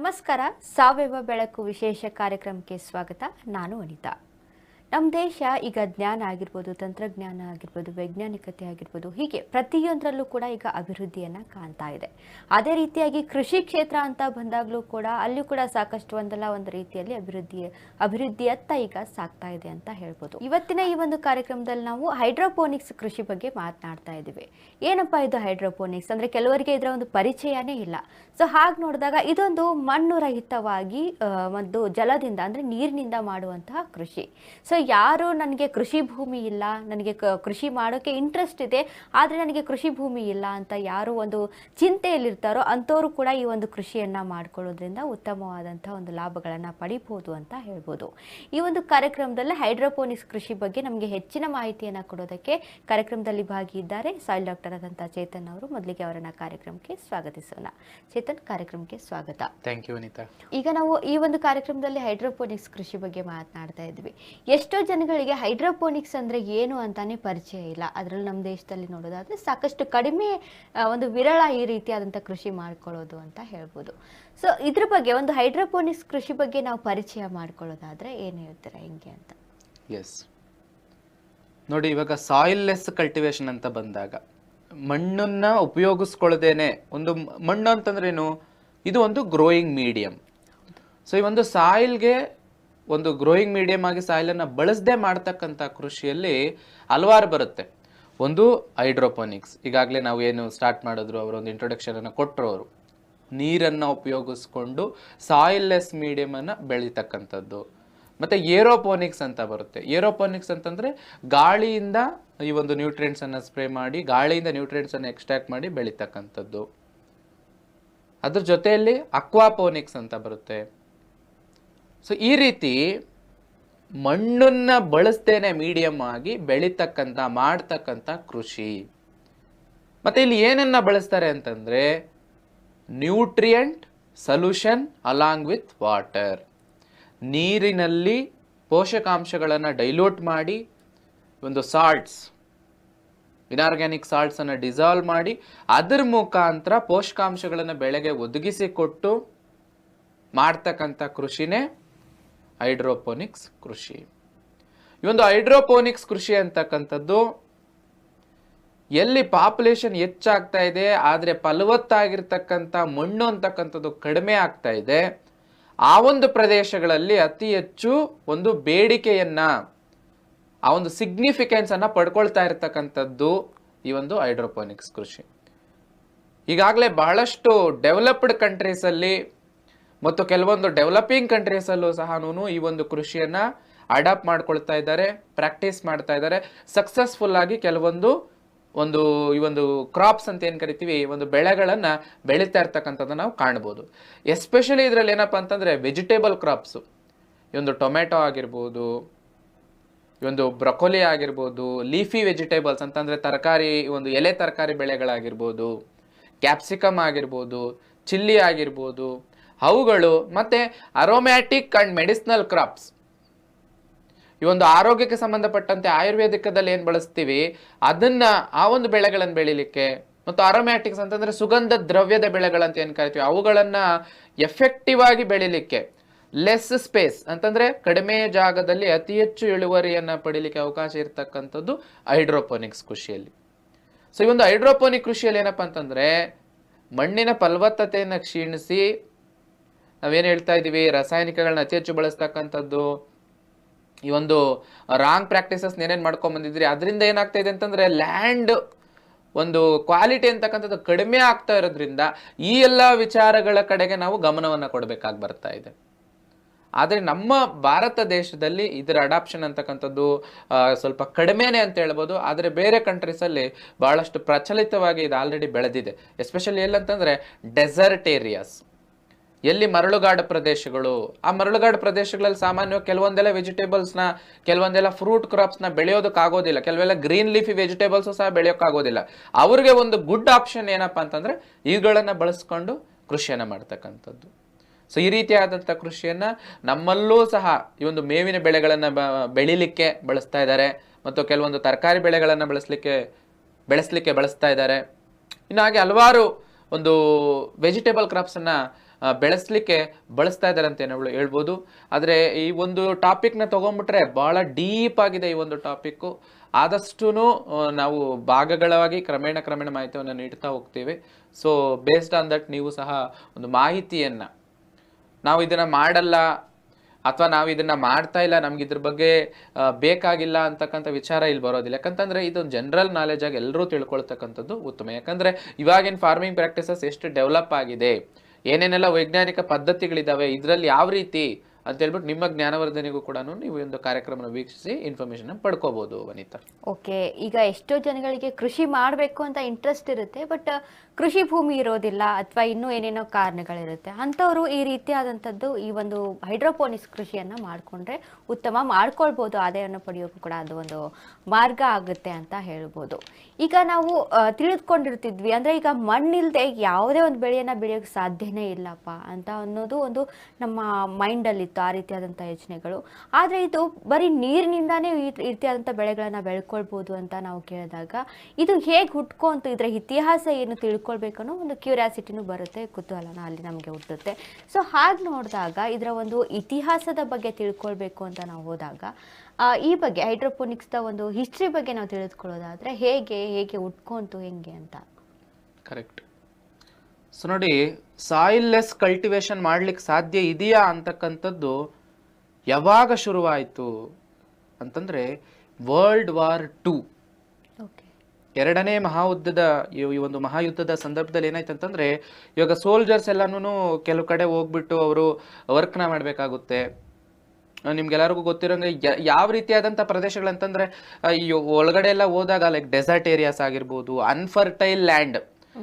ನಮಸ್ಕಾರ. ಸಾವಯವ ಬೆಳಕು ವಿಶೇಷ ಕಾರ್ಯಕ್ರಮಕ್ಕೆ ಸ್ವಾಗತ. ನಾನು ಅನಿತಾ. ನಮ್ಮ ದೇಶ ಈಗ ಜ್ಞಾನ ಆಗಿರ್ಬೋದು, ತಂತ್ರಜ್ಞಾನ ಆಗಿರ್ಬೋದು, ವೈಜ್ಞಾನಿಕತೆ ಆಗಿರ್ಬೋದು, ಹೀಗೆ ಪ್ರತಿಯೊಂದರಲ್ಲೂ ಕೂಡ ಈಗ ಅಭಿವೃದ್ಧಿಯನ್ನು ಕಾಣ್ತಾ ಇದೆ. ಅದೇ ರೀತಿಯಾಗಿ ಕೃಷಿ ಕ್ಷೇತ್ರ ಅಂತ ಬಂದಾಗಲೂ ಕೂಡ ಅಲ್ಲಿ ಕೂಡ ಸಾಕಷ್ಟು ಒಂದಲ್ಲ ಒಂದು ರೀತಿಯಲ್ಲಿ ಅಭಿವೃದ್ಧಿ, ಅಭಿವೃದ್ಧಿಯತ್ತ ಈಗ ಸಾಗ್ತಾ ಇದೆ ಅಂತ ಹೇಳ್ಬೋದು. ಇವತ್ತಿನ ಈ ಒಂದು ಕಾರ್ಯಕ್ರಮದಲ್ಲಿ ನಾವು ಹೈಡ್ರೋಪೋನಿಕ್ಸ್ ಕೃಷಿ ಬಗ್ಗೆ ಮಾತನಾಡ್ತಾ ಇದ್ದೀವಿ. ಏನಪ್ಪ ಇದು ಹೈಡ್ರೋಪೋನಿಕ್ಸ್? ಅಂದರೆ ಕೆಲವರಿಗೆ ಇದರ ಒಂದು ಪರಿಚಯನೇ ಇಲ್ಲ. ಸೊ ಹಾಗೆ ನೋಡಿದಾಗ ಇದೊಂದು ಮಣ್ಣು ರಹಿತವಾಗಿ ಒಂದು ಜಲದಿಂದ, ಅಂದರೆ ನೀರಿನಿಂದ ಮಾಡುವಂತಹ ಕೃಷಿ. ಸೊ ಯಾರು ನನಗೆ ಕೃಷಿ ಭೂಮಿ ಇಲ್ಲ ನನಗೆ ಕೃಷಿ ಮಾಡೋಕ್ಕೆ ಇಂಟ್ರೆಸ್ಟ್ ಇದೆ ಆದರೆ ನನಗೆ ಕೃಷಿ ಭೂಮಿ ಇಲ್ಲ ಅಂತ ಯಾರು ಒಂದು ಚಿಂತೆಯಲ್ಲಿರ್ತಾರೋ ಅಂಥವರು ಕೂಡ ಈ ಒಂದು ಕೃಷಿಯನ್ನು ಮಾಡ್ಕೊಳ್ಳೋದ್ರಿಂದ ಉತ್ತಮವಾದಂಥ ಒಂದು ಲಾಭಗಳನ್ನು ಪಡಿಬೋದು ಅಂತ ಹೇಳ್ಬೋದು. ಈ ಒಂದು ಕಾರ್ಯಕ್ರಮದಲ್ಲಿ ಹೈಡ್ರೋಪೋನಿಕ್ಸ್ ಕೃಷಿ ಬಗ್ಗೆ ನಮಗೆ ಹೆಚ್ಚಿನ ಮಾಹಿತಿಯನ್ನು ಕೊಡೋದಕ್ಕೆ ಕಾರ್ಯಕ್ರಮದಲ್ಲಿ ಭಾಗಿಯಿದ್ದಾರೆ ಸಾಯಿಲ್ ಡಾಕ್ಟರ್ ಆದಂಥ ಚೇತನ್ ಅವರು. ಮೊದಲಿಗೆ ಅವರನ್ನ ಕಾರ್ಯಕ್ರಮಕ್ಕೆ ಸ್ವಾಗತಿಸೋಣ. ಚೇತನ್ ಕಾರ್ಯಕ್ರಮಕ್ಕೆ ಸ್ವಾಗತ. ಥ್ಯಾಂಕ್ ಯು ಅನಿತಾ ಈಗ ನಾವು ಈ ಒಂದು ಕಾರ್ಯಕ್ರಮದಲ್ಲಿ ಹೈಡ್ರೋಪೋನಿಕ್ಸ್ ಕೃಷಿ ಬಗ್ಗೆ ಮಾತನಾಡ್ತಾ ಇದ್ವಿ ಎಷ್ಟೋ ಜನಗಳಿಗೆ ಹೈಡ್ರೋಪೋನಿಕ್ಸ್ ಅಂದರೆ ಏನು ಅಂತಾನೆ ಪರಿಚಯ ಇಲ್ಲ. ಅದರಲ್ಲಿ ನಮ್ಮ ದೇಶದಲ್ಲಿ ನೋಡೋದಾದರೆ ಸಾಕಷ್ಟು ಕಡಿಮೆ ಒಂದು ವಿರಳ ಈ ರೀತಿಯಾದಂಥ ಕೃಷಿ ಮಾಡ್ಕೊಳ್ಳೋದು ಅಂತ ಹೇಳ್ಬೋದು. ಸೊ ಇದ್ರ ಬಗ್ಗೆ ಒಂದು ಹೈಡ್ರೋಪೋನಿಕ್ಸ್ ಕೃಷಿ ಬಗ್ಗೆ ನಾವು ಪರಿಚಯ ಮಾಡ್ಕೊಳ್ಳೋದಾದರೆ ಏನು ಹೇಳ್ತೀರಾ, ಹೆಂಗೆ ಅಂತ? ಎಸ್ ನೋಡಿ, ಇವಾಗ ಸಾಯಿಲ್ ಲೆಸ್ ಕಲ್ಟಿವೇಶನ್ ಅಂತ ಬಂದಾಗ ಮಣ್ಣನ್ನ ಉಪಯೋಗಿಸ್ಕೊಳ್ಳದೇನೆ ಒಂದು ಮಣ್ಣು ಅಂತಂದ್ರೆ ಏನು ಇದು ಒಂದು ಗ್ರೋಯಿಂಗ್ ಮೀಡಿಯಂ ಸೊ ಈ ಒಂದು ಸಾಯಿಲ್ಗೆ ಒಂದು ಗ್ರೋಯಿಂಗ್ ಮೀಡಿಯಂ ಆಗಿ ಸಾಯಿಲನ್ನು ಬಳಸದೆ ಮಾಡ್ತಕ್ಕಂಥ ಕೃಷಿಯಲ್ಲಿ ಹಲವಾರು ಬರುತ್ತೆ. ಒಂದು ಹೈಡ್ರೋಪೋನಿಕ್ಸ್ ಈಗಾಗಲೇ ನಾವು ಏನು ಸ್ಟಾರ್ಟ್ ಮಾಡಿದ್ರು ಅವರೊಂದು ಇಂಟ್ರೊಡಕ್ಷನನ್ನು ಕೊಟ್ಟರು ಅವರು. ನೀರನ್ನು ಉಪಯೋಗಿಸ್ಕೊಂಡು ಸಾಯಿಲ್ ಲೆಸ್ ಮೀಡಿಯಮನ್ನು ಬೆಳೀತಕ್ಕಂಥದ್ದು. ಮತ್ತೆ ಏರೋಪೋನಿಕ್ಸ್ ಅಂತ ಬರುತ್ತೆ. ಏರೋಪೋನಿಕ್ಸ್ ಅಂತಂದ್ರೆ ಗಾಳಿಯಿಂದ ಈ ಒಂದು ನ್ಯೂಟ್ರಿಯೆಂಟ್ಸ್ ಅನ್ನ ಸ್ಪ್ರೇ ಮಾಡಿ, ಗಾಳಿಯಿಂದ ನ್ಯೂಟ್ರಿಯೆಂಟ್ಸ್ ಅನ್ನು ಎಕ್ಸ್ಟ್ರಾಕ್ಟ್ ಮಾಡಿ ಬೆಳೀತಕ್ಕಂಥದ್ದು. ಅದ್ರ ಜೊತೆಯಲ್ಲಿ ಅಕ್ವಾಪೋನಿಕ್ಸ್ ಅಂತ ಬರುತ್ತೆ. ಸೊ ಈ ರೀತಿ ಮಣ್ಣನ್ನು ಬಳಸ್ತೇನೆ ಮೀಡಿಯಂ ಆಗಿ ಬೆಳೀತಕ್ಕಂಥ ಮಾಡ್ತಕ್ಕಂಥ ಕೃಷಿ. ಮತ್ತೆ ಇಲ್ಲಿ ಏನನ್ನ ಬಳಸ್ತಾರೆ ಅಂತಂದ್ರೆ nutrient solution along with water ನೀರಿನಲ್ಲಿ ಪೋಷಕಾಂಶಗಳನ್ನು ಡೈಲ್ಯೂಟ್ ಮಾಡಿ ಒಂದು ಸಾಲ್ಟ್ಸ್ ಇನಾರ್ಗ್ಯಾನಿಕ್ ಸಾಲ್ಟ್ಸನ್ನು ಡಿಸಾಲ್ವ್ ಮಾಡಿ, ಅದರ ಮುಖಾಂತರ ಪೋಷಕಾಂಶಗಳನ್ನು ಬೆಳೆಗೆ ಒದಗಿಸಿಕೊಟ್ಟು ಮಾಡ್ತಕ್ಕಂಥ ಕೃಷಿನೇ ಹೈಡ್ರೋಪೋನಿಕ್ಸ್ ಕೃಷಿ. ಈ ಒಂದು ಹೈಡ್ರೋಪೋನಿಕ್ಸ್ ಕೃಷಿ ಅಂತಕ್ಕಂಥದ್ದು ಎಲ್ಲಿ ಪಾಪ್ಯುಲೇಷನ್ ಹೆಚ್ಚಾಗ್ತಾ ಇದೆ, ಆದರೆ ಫಲವತ್ತಾಗಿರ್ತಕ್ಕಂಥ ಮಣ್ಣು ಅಂತಕ್ಕಂಥದ್ದು ಕಡಿಮೆ ಆಗ್ತಾ ಇದೆ. ಆ ಒಂದು ಪ್ರದೇಶಗಳಲ್ಲಿ ಅತಿ ಹೆಚ್ಚು ಒಂದು ಬೇಡಿಕೆಯನ್ನ, ಆ ಒಂದು ಸಿಗ್ನಿಫಿಕೆನ್ಸ್ ಅನ್ನ ಪಡ್ಕೊಳ್ತಾ ಇರತಕ್ಕಂಥದ್ದು ಈ ಒಂದು ಹೈಡ್ರೋಪೋನಿಕ್ಸ್ ಕೃಷಿ. ಈಗಾಗಲೇ ಬಹಳಷ್ಟು ಡೆವಲಪ್ಡ್ ಕಂಟ್ರೀಸ್ ಅಲ್ಲಿ ಮತ್ತು ಕೆಲವೊಂದು ಡೆವಲಪಿಂಗ್ ಕಂಟ್ರೀಸಲ್ಲೂ ಸಹ ಈ ಒಂದು ಕೃಷಿಯನ್ನ ಅಡಾಪ್ಟ್ ಮಾಡ್ಕೊಳ್ತಾ ಇದ್ದಾರೆ ಪ್ರಾಕ್ಟೀಸ್ ಮಾಡ್ತಾ ಇದ್ದಾರೆ. ಸಕ್ಸಸ್ಫುಲ್ ಆಗಿ ಕೆಲವೊಂದು ಒಂದು ಈ ಒಂದು ಕ್ರಾಪ್ಸ್ ಅಂತ ಏನು ಕರಿತೀವಿ ಒಂದು ಬೆಳೆಗಳನ್ನ ಬೆಳೀತಾ ಇರ್ತಕ್ಕಂಥದ್ದು ನಾವು ಕಾಣ್ಬೋದು. ಎಸ್ಪೆಷಲಿ ಇದ್ರಲ್ಲಿ ಏನಪ್ಪಾ ಅಂತಂದ್ರೆ ವೆಜಿಟೇಬಲ್ ಕ್ರಾಪ್ಸ್ ಈ ಒಂದು ಟೊಮೆಟೊ ಆಗಿರ್ಬೋದು, ಈ ಒಂದು ಬ್ರೊಕೊಲಿ ಆಗಿರ್ಬೋದು ಲೀಫಿ ವೆಜಿಟೇಬಲ್ಸ್ ಅಂತಂದ್ರೆ ತರಕಾರಿ ಒಂದು ಎಲೆ ತರಕಾರಿ ಬೆಳೆಗಳಾಗಿರ್ಬೋದು ಕ್ಯಾಪ್ಸಿಕಮ್ ಆಗಿರ್ಬೋದು ಚಿಲ್ಲಿ ಆಗಿರ್ಬೋದು ಅವುಗಳು ಮತ್ತೆ ಅರೋಮ್ಯಾಟಿಕ್ ಅಂಡ್ ಮೆಡಿಸಿನಲ್ ಕ್ರಾಪ್ಸ್ ಈ ಒಂದು ಆರೋಗ್ಯಕ್ಕೆ ಸಂಬಂಧಪಟ್ಟಂತೆ ಆಯುರ್ವೇದಿಕದಲ್ಲಿ ಏನು ಬಳಸ್ತೀವಿ? ಅದನ್ನು ಆ ಒಂದು ಬೆಳೆಗಳನ್ನು ಬೆಳಿಲಿಕ್ಕೆ ಮತ್ತು ಅರೋಮ್ಯಾಟಿಕ್ಸ್ ಅಂತಂದರೆ ಸುಗಂಧ ದ್ರವ್ಯದ ಬೆಳೆಗಳಂತ ಏನು ಕರಿತೀವಿ? ಅವುಗಳನ್ನು ಎಫೆಕ್ಟಿವ್ ಆಗಿ ಬೆಳಿಲಿಕ್ಕೆ ಲೆಸ್ ಸ್ಪೇಸ್ ಅಂತಂದರೆ ಕಡಿಮೆ ಜಾಗದಲ್ಲಿ ಅತಿ ಹೆಚ್ಚು ಇಳುವರಿಯನ್ನು ಪಡೀಲಿಕ್ಕೆ ಅವಕಾಶ ಇರತಕ್ಕಂಥದ್ದು ಹೈಡ್ರೋಪೋನಿಕ್ಸ್ ಕೃಷಿಯಲ್ಲಿ. ಸೊ ಈ ಒಂದು ಹೈಡ್ರೋಪೋನಿಕ್ ಕೃಷಿಯಲ್ಲಿ ಏನಪ್ಪ ಅಂತಂದರೆ ಮಣ್ಣಿನ ಫಲವತ್ತತೆಯನ್ನು ಕ್ಷೀಣಿಸಿ ನಾವೇನು ಹೇಳ್ತಾ ಇದ್ದೀವಿ ರಾಸಾಯನಿಕಗಳನ್ನ ಅತಿ ಹೆಚ್ಚು ಬಳಸ್ತಕ್ಕಂಥದ್ದು ಈ ಒಂದು ರಾಂಗ್ ಪ್ರಾಕ್ಟೀಸಸ್ ಏನೇನು ಮಾಡ್ಕೊಂಡ್ ಬಂದಿದ್ರಿ, ಅದರಿಂದ ಏನಾಗ್ತಾ ಇದೆ ಅಂತಂದರೆ ಲ್ಯಾಂಡ್ ಒಂದು ಕ್ವಾಲಿಟಿ ಅಂತಕ್ಕಂಥದ್ದು ಕಡಿಮೆ ಆಗ್ತಾ ಇರೋದ್ರಿಂದ ಈ ಎಲ್ಲ ವಿಚಾರಗಳ ಕಡೆಗೆ ನಾವು ಗಮನವನ್ನು ಕೊಡಬೇಕಾಗಿ ಬರ್ತಾ ಇದೆ. ಆದರೆ ನಮ್ಮ ಭಾರತ ದೇಶದಲ್ಲಿ ಇದರ ಅಡಾಪ್ಷನ್ ಅಂತಕ್ಕಂಥದ್ದು ಸ್ವಲ್ಪ ಕಡಿಮೆನೆ ಅಂತ ಹೇಳ್ಬೋದು. ಆದರೆ ಬೇರೆ ಕಂಟ್ರೀಸಲ್ಲಿ ಭಾಳಷ್ಟು ಪ್ರಚಲಿತವಾಗಿ ಇದು ಆಲ್ರೆಡಿ ಬೆಳೆದಿದೆ. ಎಸ್ಪೆಷಲಿ ಎಲ್ಲಂತಂದರೆ ಡೆಸರ್ಟ್ ಏರಿಯಾಸ್ ಎಲ್ಲಿ ಮರಳುಗಾಡು ಪ್ರದೇಶಗಳು? ಆ ಮರಳುಗಾಡು ಪ್ರದೇಶಗಳಲ್ಲಿ ಸಾಮಾನ್ಯವಾಗಿ ಕೆಲವೊಂದೆಲ್ಲ ವೆಜಿಟೇಬಲ್ಸ್ನ ಕೆಲವೊಂದೆಲ್ಲ ಫ್ರೂಟ್ ಕ್ರಾಪ್ಸ್ನ ಬೆಳೆಯೋದಕ್ಕಾಗೋದಿಲ್ಲ. ಕೆಲವೆಲ್ಲ ಗ್ರೀನ್ ಲೀಫಿ ವೆಜಿಟೇಬಲ್ಸು ಸಹ ಬೆಳೆಯೋಕ್ಕಾಗೋದಿಲ್ಲ. ಅವ್ರಿಗೆ ಒಂದು ಗುಡ್ ಆಪ್ಷನ್ ಏನಪ್ಪ ಅಂತಂದ್ರೆ ಇವುಗಳನ್ನು ಬಳಸ್ಕೊಂಡು ಕೃಷಿಯನ್ನ ಮಾಡ್ತಕ್ಕಂಥದ್ದು. ಸೊ ಈ ರೀತಿಯಾದಂಥ ಕೃಷಿಯನ್ನ ನಮ್ಮಲ್ಲೂ ಸಹ ಈ ಒಂದು ಮೇವಿನ ಬೆಳೆಗಳನ್ನು ಬೆಳಿಲಿಕ್ಕೆ ಬಳಸ್ತಾ ಇದ್ದಾರೆ. ಮತ್ತು ಕೆಲವೊಂದು ತರಕಾರಿ ಬೆಳೆಗಳನ್ನು ಬಳಸಲಿಕ್ಕೆ, ಬೆಳೆಸಲಿಕ್ಕೆ ಬಳಸ್ತಾ ಇದ್ದಾರೆ. ಇನ್ನು ಹಾಗೆ ಹಲವಾರು ಒಂದು ವೆಜಿಟೇಬಲ್ ಕ್ರಾಪ್ಸನ್ನು ಬೆಳೆಸ್ಲಿಕ್ಕೆ ಬಳಸ್ತಾ ಇದ್ದಾರೆ ಅಂತ ಹೇಳು- ಹೇಳ್ಬೋದು. ಆದರೆ ಈ ಒಂದು ಟಾಪಿಕ್ನ ತೊಗೊಂಡ್ಬಿಟ್ರೆ ಭಾಳ ಡೀಪ್ ಆಗಿದೆ ಈ ಒಂದು ಟಾಪಿಕ್ಕು ಆದಷ್ಟು ನಾವು ಭಾಗಗಳಾಗಿ ಕ್ರಮೇಣ ಕ್ರಮೇಣ ಮಾಹಿತಿಯನ್ನು ನೀಡ್ತಾ ಹೋಗ್ತೀವಿ. ಸೊ ಬೇಸ್ಡ್ ಆನ್ ದಟ್ ನೀವು ಸಹ ಒಂದು ಮಾಹಿತಿಯನ್ನು, ನಾವು ಇದನ್ನು ಮಾಡಲ್ಲ ಅಥವಾ ನಾವು ಇದನ್ನು ಮಾಡ್ತಾ ಇಲ್ಲ, ನಮ್ಗೆ ಇದ್ರ ಬಗ್ಗೆ ಬೇಕಾಗಿಲ್ಲ ಅಂತಕ್ಕಂಥ ವಿಚಾರ ಇಲ್ಲಿ ಬರೋದಿಲ್ಲ. ಯಾಕಂತಂದರೆ ಇದೊಂದು ಜನರಲ್ ನಾಲೆಜ್ ಆಗಿ ಎಲ್ಲರೂ ತಿಳ್ಕೊಳ್ತಕ್ಕಂಥದ್ದು ಉತ್ತಮ. ಯಾಕಂದ್ರೆ ಇವಾಗಿನ ಫಾರ್ಮಿಂಗ್ ಪ್ರಾಕ್ಟೀಸಸ್ ಎಷ್ಟು ಡೆವಲಪ್ ಆಗಿದೆ. ಏನೇನೆಲ್ಲ ವೈಜ್ಞಾನಿಕ ಪದ್ಧತಿಗಳಿದಾವೆ, ಇದರಲ್ಲಿ ಯಾವ ರೀತಿ ಅಂತ ಹೇಳ್ಬಿಟ್ಟು ನಿಮ್ಮ ಜ್ಞಾನವರ್ಧನೆಗೂ ಕೂಡ ನೀವು ಒಂದು ಕಾರ್ಯಕ್ರಮನ ವೀಕ್ಷಿಸಿ ಇನ್ಫಾರ್ಮೇಶನ್ ಪಡ್ಕೋಬಹುದು ವನಿತಾ. ಓಕೆ ಈಗ ಎಷ್ಟೋ ಜನಗಳಿಗೆ ಕೃಷಿ ಮಾಡಬೇಕು ಅಂತ ಇಂಟ್ರೆಸ್ಟ್ ಇರುತ್ತೆ ಬಟ್ ಕೃಷಿ ಭೂಮಿ ಇರೋದಿಲ್ಲ ಅಥವಾ ಇನ್ನೂ ಏನೇನೋ ಕಾರಣಗಳಿರುತ್ತೆ, ಅಂಥವ್ರು ಈ ರೀತಿಯಾದಂಥದ್ದು ಈ ಒಂದು ಹೈಡ್ರೋಪೋನಿಕ್ಸ್ ಕೃಷಿಯನ್ನು ಮಾಡಿಕೊಂಡ್ರೆ ಉತ್ತಮ ಮಾಡ್ಕೊಳ್ಬೋದು, ಆದಾಯವನ್ನು ಪಡೆಯೋಕ್ಕೂ ಕೂಡ ಅದು ಒಂದು ಮಾರ್ಗ ಆಗುತ್ತೆ ಅಂತ ಹೇಳ್ಬೋದು. ಈಗ ನಾವು ತಿಳಿದುಕೊಂಡಿರ್ತಿದ್ವಿ, ಅಂದರೆ ಈಗ ಮಣ್ಣಿಲ್ಲದೆ ಯಾವುದೇ ಒಂದು ಬೆಳೆಯನ್ನು ಬೆಳೆಯೋಕೆ ಸಾಧ್ಯನೇ ಇಲ್ಲಪ್ಪ ಅಂತ ಅನ್ನೋದು ಒಂದು ನಮ್ಮ ಮೈಂಡಲ್ಲಿತ್ತು ಆ ರೀತಿಯಾದಂಥ ಯೋಚನೆಗಳು. ಆದರೆ ಇದು ಬರೀ ನೀರಿನಿಂದಾನೇ ಈ ರೀತಿಯಾದಂಥ ಬೆಳೆಗಳನ್ನು ಬೆಳ್ಕೊಳ್ಬೋದು ಅಂತ ನಾವು ಕೇಳಿದಾಗ, ಇದು ಹೇಗೆ ಹುಟ್ಕೊಂತು, ಇದರ ಇತಿಹಾಸ ಏನು ತಿಳ್ಕೊಳ್ಬೇಕು ಅನ್ನೋ ಒಂದು ಕ್ಯೂರಿಯಾಸಿಟಿನೂ ಬರುತ್ತೆ, ಕುತೂಹಲನ ಅಲ್ಲಿ ನಮಗೆ ಹುಟ್ಟುತ್ತೆ. ಸೊ ಹಾಗೆ ನೋಡಿದಾಗ ಇದರ ಒಂದು ಇತಿಹಾಸದ ಬಗ್ಗೆ ತಿಳ್ಕೊಳ್ಬೇಕು ಅಂತ ನಾವು ಹೋದಾಗ ಈ ಬಗ್ಗೆ ಹೈಡ್ರೋಪೋನಿಕ್ಸ್ದ ಒಂದು ಹಿಸ್ಟ್ರಿ ಬಗ್ಗೆ ನಾವು ತಿಳಿದುಕೊಳ್ಳೋದಾದರೆ ಹೇಗೆ ಹೇಗೆ ಉಟ್ಕೊಂತು ಹೆಂಗೆ ಅಂತ. ಕರೆಕ್ಟ್. ಸೊ ನೋಡಿ ಸಾಯಿಲ್ಲೆಸ್ ಕಲ್ಟಿವೇಶನ್ ಮಾಡ್ಲಿಕ್ಕೆ ಸಾಧ್ಯ ಇದೆಯಾ ಅಂತಕ್ಕಂಥದ್ದು ಯಾವಾಗ ಶುರುವಾಯಿತು ಅಂತಂದರೆ ವರ್ಲ್ಡ್ ವಾರ್ ಟೂ ಎರಡನೇ ಮಹಾಯುದ್ಧದ ಈ ಈ ಒಂದು ಮಹಾಯುದ್ಧದ ಸಂದರ್ಭದಲ್ಲಿ ಏನಾಯ್ತು ಅಂತಂದ್ರೆ ಇವಾಗ ಸೋಲ್ಜರ್ಸ್ ಎಲ್ಲಾನು ಕೆಲವು ಕಡೆ ಹೋಗ್ಬಿಟ್ಟು ಅವರು ವರ್ಕ್ನ ಮಾಡಬೇಕಾಗುತ್ತೆ. ನಿಮ್ಗೆಲ್ಲರಿಗೂ ಗೊತ್ತಿರೋಂಗೆ ಯಾವ ರೀತಿಯಾದಂಥ ಪ್ರದೇಶಗಳಂತಂದ್ರೆ ಈ ಒಳಗಡೆ ಎಲ್ಲ ಹೋದಾಗ ಲೈಕ್ ಡೆಸರ್ಟ್ ಏರಿಯಾಸ್ ಆಗಿರ್ಬೋದು ಅನ್ಫರ್ಟೈಲ್ ಲ್ಯಾಂಡ್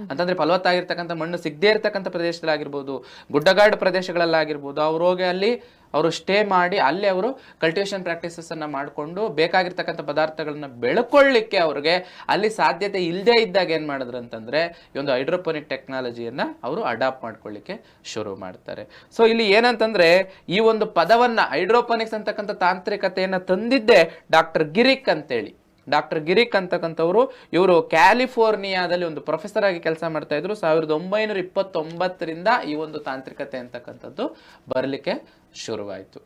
ಅಂತಂದ್ರೆ ಫಲವತ್ತಾಗಿರ್ತಕ್ಕಂಥ ಮಣ್ಣು ಸಿಗದೇ ಪ್ರದೇಶದಲ್ಲಿ ಪ್ರದೇಶದಲ್ಲಾಗಿರ್ಬೋದು ಗುಡ್ಡಗಾಡು ಪ್ರದೇಶಗಳಲ್ಲಾಗಿರ್ಬೋದು ಅವ್ರು ಹೋಗಿ ಅಲ್ಲಿ ಅವರು ಸ್ಟೇ ಮಾಡಿ ಅಲ್ಲಿ ಅವರು ಕಲ್ಟಿವೇಷನ್ ಪ್ರಾಕ್ಟೀಸಸ್ ಅನ್ನ ಮಾಡಿಕೊಂಡು ಬೇಕಾಗಿರ್ತಕ್ಕಂಥ ಪದಾರ್ಥಗಳನ್ನ ಬೆಳ್ಕೊಳ್ಳಿಕ್ಕೆ ಅವ್ರಿಗೆ ಅಲ್ಲಿ ಸಾಧ್ಯತೆ ಇಲ್ಲದೆ ಇದ್ದಾಗ ಏನು ಮಾಡಿದ್ರು ಅಂತಂದ್ರೆ ಈ ಒಂದು ಹೈಡ್ರೋಪೋನಿಕ್ ಟೆಕ್ನಾಲಜಿಯನ್ನು ಅವರು ಅಡಾಪ್ಟ್ ಮಾಡ್ಕೊಳ್ಳಿಕ್ಕೆ ಶುರು ಮಾಡ್ತಾರೆ. ಸೊ ಇಲ್ಲಿ ಏನಂತಂದ್ರೆ ಈ ಒಂದು ಪದವನ್ನ ಹೈಡ್ರೋಪೋನಿಕ್ಸ್ ಅಂತಕ್ಕಂಥ ತಾಂತ್ರಿಕತೆಯನ್ನು ತಂದಿದ್ದೆ ಡಾಕ್ಟರ್ ಗಿರಿಕ್ ಅಂತೇಳಿ. ಡಾಕ್ಟರ್ ಗಿರಿಕ್ ಅಂತಕ್ಕಂಥವ್ರು, ಇವರು ಕ್ಯಾಲಿಫೋರ್ನಿಯಾದಲ್ಲಿ ಒಂದು ಪ್ರೊಫೆಸರ್ ಆಗಿ ಕೆಲಸ ಮಾಡ್ತಾ ಇದ್ರು. ಸಾವಿರದ ಒಂಬೈನೂರ ಇಪ್ಪತ್ತೊಂಬತ್ತರಿಂದ ಈ ಒಂದು ತಾಂತ್ರಿಕತೆ ಅಂತಕ್ಕಂಥದ್ದು ಬರಲಿಕ್ಕೆ ಶುರುವಾಯಿತು.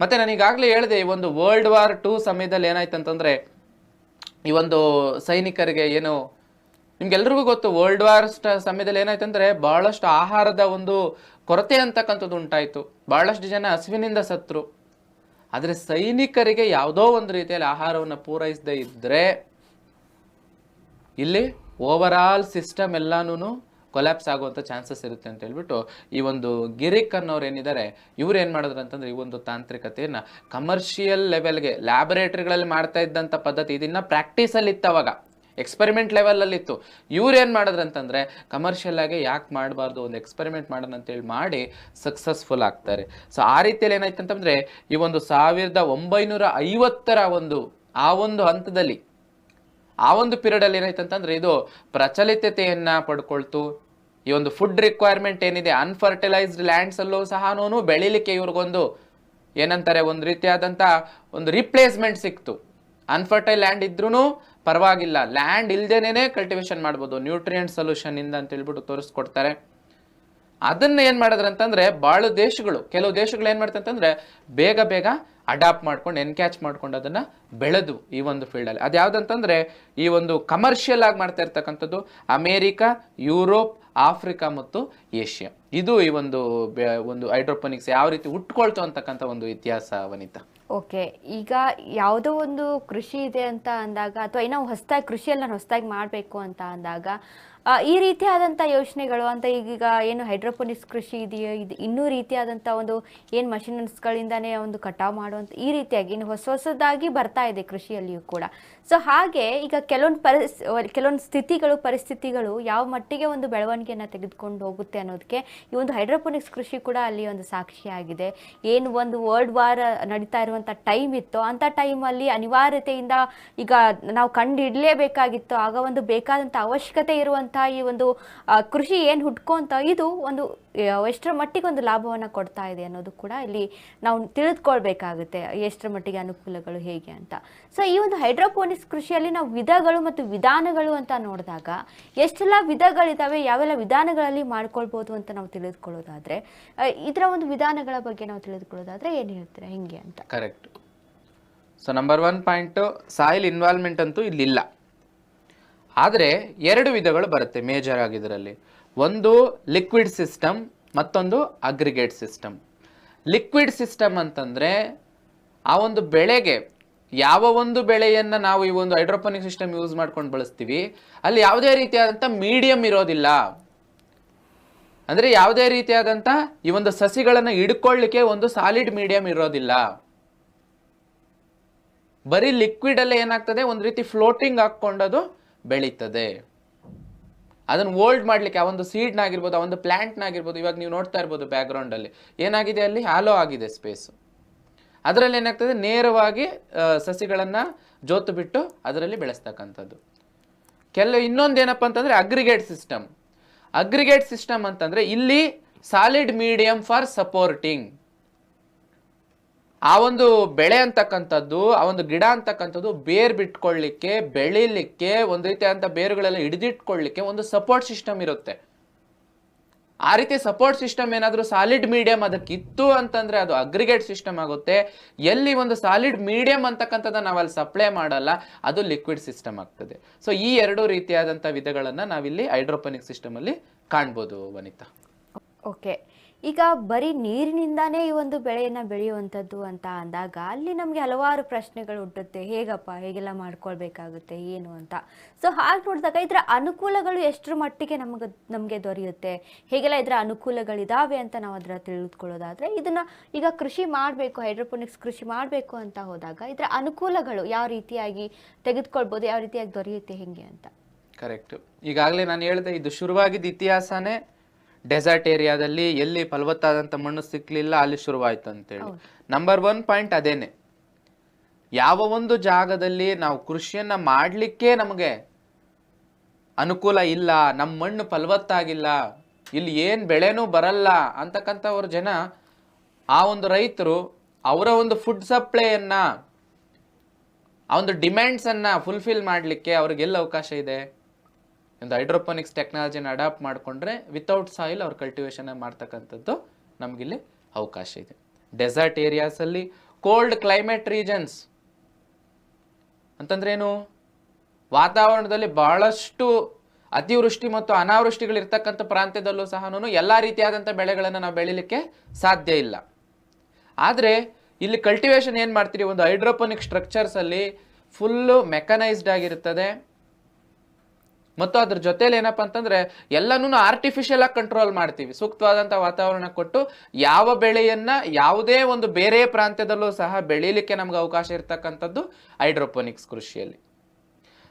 ಮತ್ತೆ ನಾನು ಈಗಾಗಲೇ ಹೇಳಿದೆ, ಈ ಒಂದು ವರ್ಲ್ಡ್ ವಾರ್ ಟೂ ಸಮಯದಲ್ಲಿ ಏನಾಯ್ತು ಅಂತಂದ್ರೆ, ಈ ಒಂದು ಸೈನಿಕರಿಗೆ ಏನು, ನಿಮ್ಗೆಲ್ರಿಗೂ ಗೊತ್ತು ವರ್ಲ್ಡ್ ವಾರ್ ಸಮಯದಲ್ಲಿ ಏನಾಯ್ತು ಅಂದ್ರೆ ಬಹಳಷ್ಟು ಆಹಾರದ ಒಂದು ಕೊರತೆ ಅಂತಕ್ಕಂಥದ್ದು ಉಂಟಾಯಿತು. ಬಹಳಷ್ಟು ಜನ ಹಸಿವಿನಿಂದ ಸತ್ರು. ಆದ್ರೆ ಸೈನಿಕರಿಗೆ ಯಾವುದೋ ಒಂದು ರೀತಿಯಲ್ಲಿ ಆಹಾರವನ್ನು ಪೂರೈಸದೇ ಇದ್ದರೆ ಇಲ್ಲಿ ಓವರ್ ಸಿಸ್ಟಮ್ ಎಲ್ಲಾನು ಕೊಲ್ಯಾಪ್ಸ್ ಆಗುವಂಥ ಚಾನ್ಸಸ್ ಇರುತ್ತೆ ಅಂತ ಹೇಳ್ಬಿಟ್ಟು ಈ ಒಂದು ಗಿರಿಕ್ ಅನ್ನೋರು ಏನಿದ್ದಾರೆ, ಇವ್ರು ಏನು ಮಾಡಿದ್ರು ಅಂತಂದ್ರೆ ಈ ಒಂದು ತಾಂತ್ರಿಕತೆಯನ್ನು ಕಮರ್ಷಿಯಲ್ ಲೆವೆಲ್ಗೆ ಲ್ಯಾಬೊರೇಟ್ರಿಗಳಲ್ಲಿ ಮಾಡ್ತಾ ಇದ್ದಂಥ ಪದ್ಧತಿ, ಇದನ್ನ ಪ್ರಾಕ್ಟೀಸಲ್ಲಿ ಇತ್ತು ಅವಾಗ ಎಕ್ಸ್ಪೆರಿಮೆಂಟ್ ಲೆವೆಲಲ್ಲಿತ್ತು ಇವ್ರು ಏನು ಮಾಡಿದ್ರು ಅಂತಂದರೆ ಕಮರ್ಷಿಯಲ್ ಯಾಕೆ ಮಾಡಬಾರ್ದು, ಒಂದು ಎಕ್ಸ್ಪೆರಿಮೆಂಟ್ ಮಾಡೋಣ ಅಂತೇಳಿ ಮಾಡಿ ಸಕ್ಸಸ್ಫುಲ್ ಆಗ್ತಾರೆ. ಸೊ ಆ ರೀತಿಯಲ್ಲಿ ಏನಾಯ್ತು ಅಂತಂದರೆ, ಈ ಒಂದು ಸಾವಿರದ ಒಂಬೈನೂರ ಐವತ್ತರ ಒಂದು, ಆ ಒಂದು ಹಂತದಲ್ಲಿ, ಆ ಒಂದು ಪೀರಿಯಡಲ್ಲಿ ಏನಾಯ್ತು ಅಂತಂದರೆ, ಇದು ಪ್ರಚಲಿತತೆಯನ್ನು ಪಡ್ಕೊಳ್ತು. ಈ ಒಂದು ಫುಡ್ ರಿಕ್ವೈರ್ಮೆಂಟ್ ಏನಿದೆ ಅನ್ಫರ್ಟಿಲೈಸ್ಡ್ ಲ್ಯಾಂಡ್ಸಲ್ಲೂ ಸಹ ಸಹ ಬೆಳೀಲಿಕ್ಕೆ ಇವ್ರಿಗೊಂದು, ಏನಂತಾರೆ, ಒಂದು ರೀತಿಯಾದಂಥ ಒಂದು ರಿಪ್ಲೇಸ್ಮೆಂಟ್ ಸಿಕ್ತು. ಅನ್ಫರ್ಟೈಲ್ ಲ್ಯಾಂಡ್ ಇದ್ರೂ ಪರವಾಗಿಲ್ಲ. ಲ್ಯಾಂಡ್ ಇಲ್ದೇನೆ ಕಲ್ಟಿವೇಶನ್ ಮಾಡ್ಬೋದು. ನ್ಯೂಟ್ರಿಯೆಂಟ್ ಸೊಲ್ಯೂಷನ್ ಇಂದ ಅಂತ ಹೇಳ್ಬಿಟ್ಟು ತೋರಿಸ್ಕೊಡ್ತಾರೆ. ಅದನ್ನ ಏನ್ ಮಾಡಿದ್ರು ಅಂತಂದ್ರೆ, ಬಾಳು ದೇಶಗಳು, ಕೆಲವು ದೇಶಗಳು ಏನ್ ಮಾಡ್ತಾರೆ ಅಂತಂದ್ರೆ ಬೇಗ ಬೇಗ ಅಡಾಪ್ಟ್ ಮಾಡ್ಕೊಂಡು ಎನ್ಕ್ಯಾಚ್ ಮಾಡ್ಕೊಂಡು ಅದನ್ನ ಬೆಳೆದು ಈ ಒಂದು ಫೀಲ್ಡ್ ಅಲ್ಲಿ. ಅದ್ಯಾವ್ದಂತಂದ್ರೆ, ಈ ಒಂದು ಕಮರ್ಷಿಯಲ್ ಆಗಿ ಮಾಡ್ತಾ ಇರ್ತಕ್ಕಂಥದ್ದು ಅಮೇರಿಕಾ, ಯುರೋಪ್ ಆಫ್ರಿಕಾ ಮತ್ತು ಏಷ್ಯಾ. ಇದು ಈ ಒಂದು ಒಂದು ಹೈಡ್ರೋಪೋನಿಕ್ಸ್ ಯಾವ ರೀತಿ ಹುಟ್ಕೊಳ್ತು ಅಂತಕ್ಕಂಥ ಒಂದು ಇತಿಹಾಸ ವನಿತಾ. ಓಕೆ, ಈಗ ಯಾವುದೋ ಒಂದು ಕೃಷಿ ಇದೆ ಅಂತ ಅಂದಾಗ, ಅಥವಾ ಏನೋ ಹೊಸದಾಗಿ ಕೃಷಿಯಲ್ಲಿ ನಾನು ಹೊಸದಾಗಿ ಮಾಡಬೇಕು ಅಂತ ಅಂದಾಗ ಈ ರೀತಿಯಾದಂಥ ಯೋಚನೆಗಳು ಅಂತ ಈಗೀಗ ಏನು ಹೈಡ್ರೋಪೋನಿಕ್ಸ್ ಕೃಷಿ ಇದೆಯೋ, ಇದು ಇನ್ನೂ ರೀತಿಯಾದಂಥ ಒಂದು ಏನು ಮಷಿನ್ಸ್ಗಳಿಂದನೇ ಒಂದು ಕಟಾವು ಮಾಡುವಂಥ ಈ ರೀತಿಯಾಗಿ ಇನ್ನು ಹೊಸ ಹೊಸದಾಗಿ ಬರ್ತಾ ಇದೆ ಕೃಷಿಯಲ್ಲಿಯೂ ಕೂಡ. ಸೊ ಹಾಗೆ ಈಗ ಕೆಲವೊಂದು ಪರಿಸ್, ಕೆಲವೊಂದು ಸ್ಥಿತಿಗಳು, ಪರಿಸ್ಥಿತಿಗಳು ಯಾವ ಮಟ್ಟಿಗೆ ಒಂದು ಬೆಳವಣಿಗೆಯನ್ನು ತೆಗೆದುಕೊಂಡು ಹೋಗುತ್ತೆ ಅನ್ನೋದಕ್ಕೆ ಈ ಒಂದು ಹೈಡ್ರೋಪೋನಿಕ್ಸ್ ಕೃಷಿ ಕೂಡ ಅಲ್ಲಿ ಒಂದು ಸಾಕ್ಷಿಯಾಗಿದೆ. ಏನು ಒಂದು ವರ್ಲ್ಡ್ ವಾರ್ ನಡೀತಾ ಇರುವಂಥ ಟೈಮ್ ಇತ್ತು ಅಂಥ ಟೈಮಲ್ಲಿ ಅನಿವಾರ್ಯತೆಯಿಂದ ಈಗ ನಾವು ಕಂಡು ಇಡಲೇಬೇಕಾಗಿತ್ತು ಆಗ ಒಂದು ಬೇಕಾದಂಥ ಅವಶ್ಯಕತೆ ಇರುವಂಥ ಇರುವಂಥ ಈ ಒಂದು ಕೃಷಿ ಏನು ಹುಟ್ಕೋಂತ ಇದು ಒಂದು ಎಷ್ಟರ ಮಟ್ಟಿಗೆ ಒಂದು ಲಾಭವನ್ನು ಕೊಡ್ತಾ ಇದೆ ಅನ್ನೋದು ಕೂಡ ಇಲ್ಲಿ ನಾವು ತಿಳಿದುಕೊಳ್ಬೇಕಾಗುತ್ತೆ. ಎಷ್ಟರ ಮಟ್ಟಿಗೆ ಅನುಕೂಲಗಳು ಹೇಗೆ ಅಂತ. ಸೊ ಈ ಒಂದು ಹೈಡ್ರೋಪೋನಿಕ್ಸ್ ಕೃಷಿಯಲ್ಲಿ ನಾವು ವಿಧಗಳು ಮತ್ತು ವಿಧಾನಗಳು ಅಂತ ನೋಡಿದಾಗ ಎಷ್ಟೆಲ್ಲ ವಿಧಗಳಿದ್ದಾವೆ ಯಾವೆಲ್ಲ ವಿಧಾನಗಳಲ್ಲಿ ಮಾಡ್ಕೊಳ್ಬೋದು ಅಂತ ನಾವು ತಿಳಿದುಕೊಳ್ಳೋದಾದ್ರೆ ಇದರ ಒಂದು ವಿಧಾನಗಳ ಬಗ್ಗೆ ನಾವು ತಿಳಿದುಕೊಳ್ಳೋದಾದ್ರೆ ಏನು ಹೇಳ್ತೀರಾ, ಹೆಂಗೆ ಅಂತ? Correct so number one point soil involvement ಅಂತೂ ಇಲ್ಲಿಲ್ಲ. ಆದರೆ ಎರಡು ವಿಧಗಳು ಬರುತ್ತೆ ಮೇಜರ್ ಆಗಿದ್ರಲ್ಲಿ ಒಂದು ಲಿಕ್ವಿಡ್ ಸಿಸ್ಟಮ್ ಮತ್ತೊಂದು ಅಗ್ರಿಗೇಟ್ ಸಿಸ್ಟಮ್ ಲಿಕ್ವಿಡ್ ಸಿಸ್ಟಮ್ ಅಂತಂದರೆ ಆ ಒಂದು ಬೆಳೆಗೆ ಯಾವ ಒಂದು ಬೆಳೆಯನ್ನು ನಾವು ಈ ಒಂದು ಹೈಡ್ರೋಪೋನಿಕ್ ಸಿಸ್ಟಮ್ ಯೂಸ್ ಮಾಡ್ಕೊಂಡು ಬಳಸ್ತೀವಿ, ಅಲ್ಲಿ ಯಾವುದೇ ರೀತಿಯಾದಂಥ ಮೀಡಿಯಂ ಇರೋದಿಲ್ಲ. ಅಂದರೆ ಯಾವುದೇ ರೀತಿಯಾದಂಥ ಈ ಒಂದು ಸಸಿಗಳನ್ನು ಹಿಡ್ಕೊಳ್ಳಿಕ್ಕೆ ಒಂದು ಸಾಲಿಡ್ ಮೀಡಿಯಂ ಇರೋದಿಲ್ಲ. ಬರೀ ಲಿಕ್ವಿಡ್ ಅಲ್ಲೇ ಏನಾಗ್ತದೆ? ಒಂದು ರೀತಿ ಫ್ಲೋಟಿಂಗ್ ಹಾಕ್ಕೊಂಡದು ಬೆಳೀತದೆ. ಅದನ್ನು ಓಲ್ಡ್ ಮಾಡಲಿಕ್ಕೆ ಆ ಒಂದು ಸೀಡ್ನಾಗಿರ್ಬೋದು ಆ ಒಂದು ಪ್ಲ್ಯಾಂಟ್ನಾಗಿರ್ಬೋದು ಇವಾಗ ನೀವು ನೋಡ್ತಾ ಇರ್ಬೋದು ಬ್ಯಾಕ್ಗ್ರೌಂಡಲ್ಲಿ ಏನಾಗಿದೆ ಅಲ್ಲಿ? ಹ್ಯಾಲೋ ಆಗಿದೆ ಸ್ಪೇಸ್ ಅದರಲ್ಲಿ ಏನಾಗ್ತದೆ? ನೇರವಾಗಿ ಸಸಿಗಳನ್ನು ಸಸಿಗಳನ್ನ ಜೋತು ಬಿಟ್ಟು ಅದರಲ್ಲಿ ಬೆಳೆಸ್ತಕ್ಕಂಥದ್ದು. ಕೆಲವು ಇನ್ನೊಂದು ಏನಪ್ಪ ಅಂತಂದರೆ ಅಗ್ರಿಗೇಟ್ ಸಿಸ್ಟಮ್ ಅಗ್ರಿಗೇಟ್ ಸಿಸ್ಟಮ್ ಅಂತಂದರೆ ಇಲ್ಲಿ ಸಾಲಿಡ್ ಮೀಡಿಯಂ ಫಾರ್ ಸಪೋರ್ಟಿಂಗ್ ಆ ಒಂದು ಬೆಳೆ ಅಂತಕ್ಕಂಥದ್ದು, ಆ ಒಂದು ಗಿಡ ಅಂತಕ್ಕಂಥದ್ದು ಬೇರ್ ಬಿಟ್ಕೊಳ್ಳಿಕ್ಕೆ, ಬೆಳಿಲಿಕ್ಕೆ, ಒಂದು ರೀತಿಯಾದಂಥ ಬೇರುಗಳೆಲ್ಲ ಹಿಡಿದಿಟ್ಕೊಳ್ಳಿಕ್ಕೆ ಒಂದು ಸಪೋರ್ಟ್ ಸಿಸ್ಟಮ್ ಇರುತ್ತೆ. ಆ ರೀತಿ ಸಪೋರ್ಟ್ ಸಿಸ್ಟಮ್ ಏನಾದರೂ ಸಾಲಿಡ್ ಮೀಡಿಯಂ ಅದಕ್ಕಿತ್ತು ಅಂತಂದ್ರೆ ಅದು ಅಗ್ರಿಗೇಟ್ ಸಿಸ್ಟಮ್ ಆಗುತ್ತೆ. ಎಲ್ಲಿ ಒಂದು ಸಾಲಿಡ್ ಮೀಡಿಯಂ ಅಂತಕ್ಕಂಥದ್ದು ನಾವು ಅಲ್ಲಿ ಸಪ್ಲೈ ಮಾಡಲ್ಲ, ಅದು ಲಿಕ್ವಿಡ್ ಸಿಸ್ಟಮ್ ಆಗ್ತದೆ. ಸೊ ಈ ಎರಡು ರೀತಿಯಾದಂಥ ವಿಧಗಳನ್ನು ನಾವಿಲ್ಲಿ ಹೈಡ್ರೋಪನಿಕ್ ಸಿಸ್ಟಮ್ ಅಲ್ಲಿ ಕಾಣ್ಬೋದು, ವನಿತಾ. ಓಕೆ ಈಗ ಬರೀ ನೀರಿನಿಂದಾನೇ ಈ ಒಂದು ಬೆಳೆಯನ್ನು ಬೆಳೆಯುವಂಥದ್ದು ಅಂತ ಅಂದಾಗ ಅಲ್ಲಿ ನಮಗೆ ಹಲವಾರು ಪ್ರಶ್ನೆಗಳು ಹುಟ್ಟುತ್ತೆ. ಹೇಗಪ್ಪ? ಹೇಗೆಲ್ಲ ಮಾಡ್ಕೊಳ್ಬೇಕಾಗುತ್ತೆ? ಏನು ಅಂತ. ಸೊ ಹಾಗೆ ನೋಡಿದಾಗ ಇದರ ಅನುಕೂಲಗಳು ಎಷ್ಟರ ಮಟ್ಟಿಗೆ ನಮಗೆ ನಮಗೆ ದೊರೆಯುತ್ತೆ? ಹೇಗೆಲ್ಲ ಇದರ ಅನುಕೂಲಗಳಿದಾವೆ ಅಂತ ನಾವು ಅದರ ತಿಳಿದುಕೊಳ್ಳೋದಾದ್ರೆ, ಇದನ್ನ ಈಗ ಕೃಷಿ ಮಾಡಬೇಕು, ಹೈಡ್ರೋಪೋನಿಕ್ಸ್ ಕೃಷಿ ಮಾಡಬೇಕು ಅಂತ ಹೋದಾಗ ಇದರ ಅನುಕೂಲಗಳು ಯಾವ ರೀತಿಯಾಗಿ ತೆಗೆದುಕೊಳ್ಬೋದು, ಯಾವ ರೀತಿಯಾಗಿ ದೊರೆಯುತ್ತೆ, ಹೇಗೆ ಅಂತ? ಕರೆಕ್ಟ್. ಈಗಾಗಲೇ ನಾನು ಹೇಳಿದೆ, ಇದು ಶುರುವಾಗಿದ್ದ ಇತಿಹಾಸನೇ ಡೆಸರ್ಟ್ ಏರಿಯಾದಲ್ಲಿ ಎಲ್ಲಿ ಫಲವತ್ತಾದಂಥ ಮಣ್ಣು ಸಿಕ್ಕಲಿಲ್ಲ ಅಲ್ಲಿ ಶುರುವಾಯಿತು ಅಂತೇಳಿ ನಂಬರ್ ಒನ್ ಪಾಯಿಂಟ್ ಅದೇನೆ. ಯಾವ ಒಂದು ಜಾಗದಲ್ಲಿ ನಾವು ಕೃಷಿಯನ್ನ ಮಾಡಲಿಕ್ಕೆ ನಮಗೆ ಅನುಕೂಲ ಇಲ್ಲ ನಮ್ಮ ಮಣ್ಣು ಫಲವತ್ತಾಗಿಲ್ಲ ಇಲ್ಲಿ ಏನು ಬೆಳೆನೂ ಬರಲ್ಲ ಅಂತಕ್ಕಂಥವ್ರ ಜನ ಆ ಒಂದು ರೈತರು ಅವರ ಒಂದು ಫುಡ್ ಸಪ್ಲೈಯನ್ನು ಆ ಒಂದು ಡಿಮ್ಯಾಂಡ್ಸನ್ನು ಫುಲ್ಫಿಲ್ ಮಾಡಲಿಕ್ಕೆ ಅವ್ರಿಗೆಲ್ಲ ಅವಕಾಶ ಇದೆ. ಒಂದು ಹೈಡ್ರೋಪೋನಿಕ್ಸ್ ಟೆಕ್ನಾಲಜಿನ ಅಡಾಪ್ಟ್ ಮಾಡಿಕೊಂಡ್ರೆ ವಿತೌಟ್ ಸಾಯಿಲ್ ಅವ್ರು ಕಲ್ಟಿವೇಶನ್ ಮಾಡ್ತಕ್ಕಂಥದ್ದು ನಮಗಿಲ್ಲಿ ಅವಕಾಶ ಇದೆ. ಡೆಸರ್ಟ್ ಏರಿಯಾಸಲ್ಲಿ ಕೋಲ್ಡ್ ಕ್ಲೈಮೇಟ್ ರೀಜನ್ಸ್ ಅಂತಂದ್ರೇನು ವಾತಾವರಣದಲ್ಲಿ ಬಹಳಷ್ಟು ಅತಿವೃಷ್ಟಿ ಮತ್ತು ಅನಾವೃಷ್ಟಿಗಳು ಇರ್ತಕ್ಕಂಥ ಪ್ರಾಂತ್ಯದಲ್ಲೂ ಸಹ ಎಲ್ಲ ರೀತಿಯಾದಂಥ ಬೆಳೆಗಳನ್ನು ನಾವು ಬೆಳಿಲಿಕ್ಕೆ ಸಾಧ್ಯ ಇಲ್ಲ. ಆದರೆ ಇಲ್ಲಿ ಕಲ್ಟಿವೇಶನ್ ಏನು ಮಾಡ್ತೀರಿ? ಒಂದು ಹೈಡ್ರೋಪೋನಿಕ್ ಸ್ಟ್ರಕ್ಚರ್ಸಲ್ಲಿ ಫುಲ್ಲು ಮೆಕನೈಸ್ಡ್ ಆಗಿರ್ತದೆ. ಮತ್ತು ಅದ್ರ ಜೊತೆಲಿ ಏನಪ್ಪ ಅಂತಂದ್ರೆ ಎಲ್ಲನೂ ಆರ್ಟಿಫಿಷಿಯಲ್ ಆಗಿ ಕಂಟ್ರೋಲ್ ಮಾಡ್ತೀವಿ. ಸೂಕ್ತವಾದಂಥ ವಾತಾವರಣ ಕೊಟ್ಟು ಯಾವ ಬೆಳೆಯನ್ನ ಯಾವುದೇ ಒಂದು ಬೇರೆ ಪ್ರಾಂತ್ಯದಲ್ಲೂ ಸಹ ಬೆಳೀಲಿಕ್ಕೆ ನಮ್ಗೆ ಅವಕಾಶ ಇರ್ತಕ್ಕಂಥದ್ದು ಹೈಡ್ರೋಪೋನಿಕ್ಸ್ ಕೃಷಿಯಲ್ಲಿ.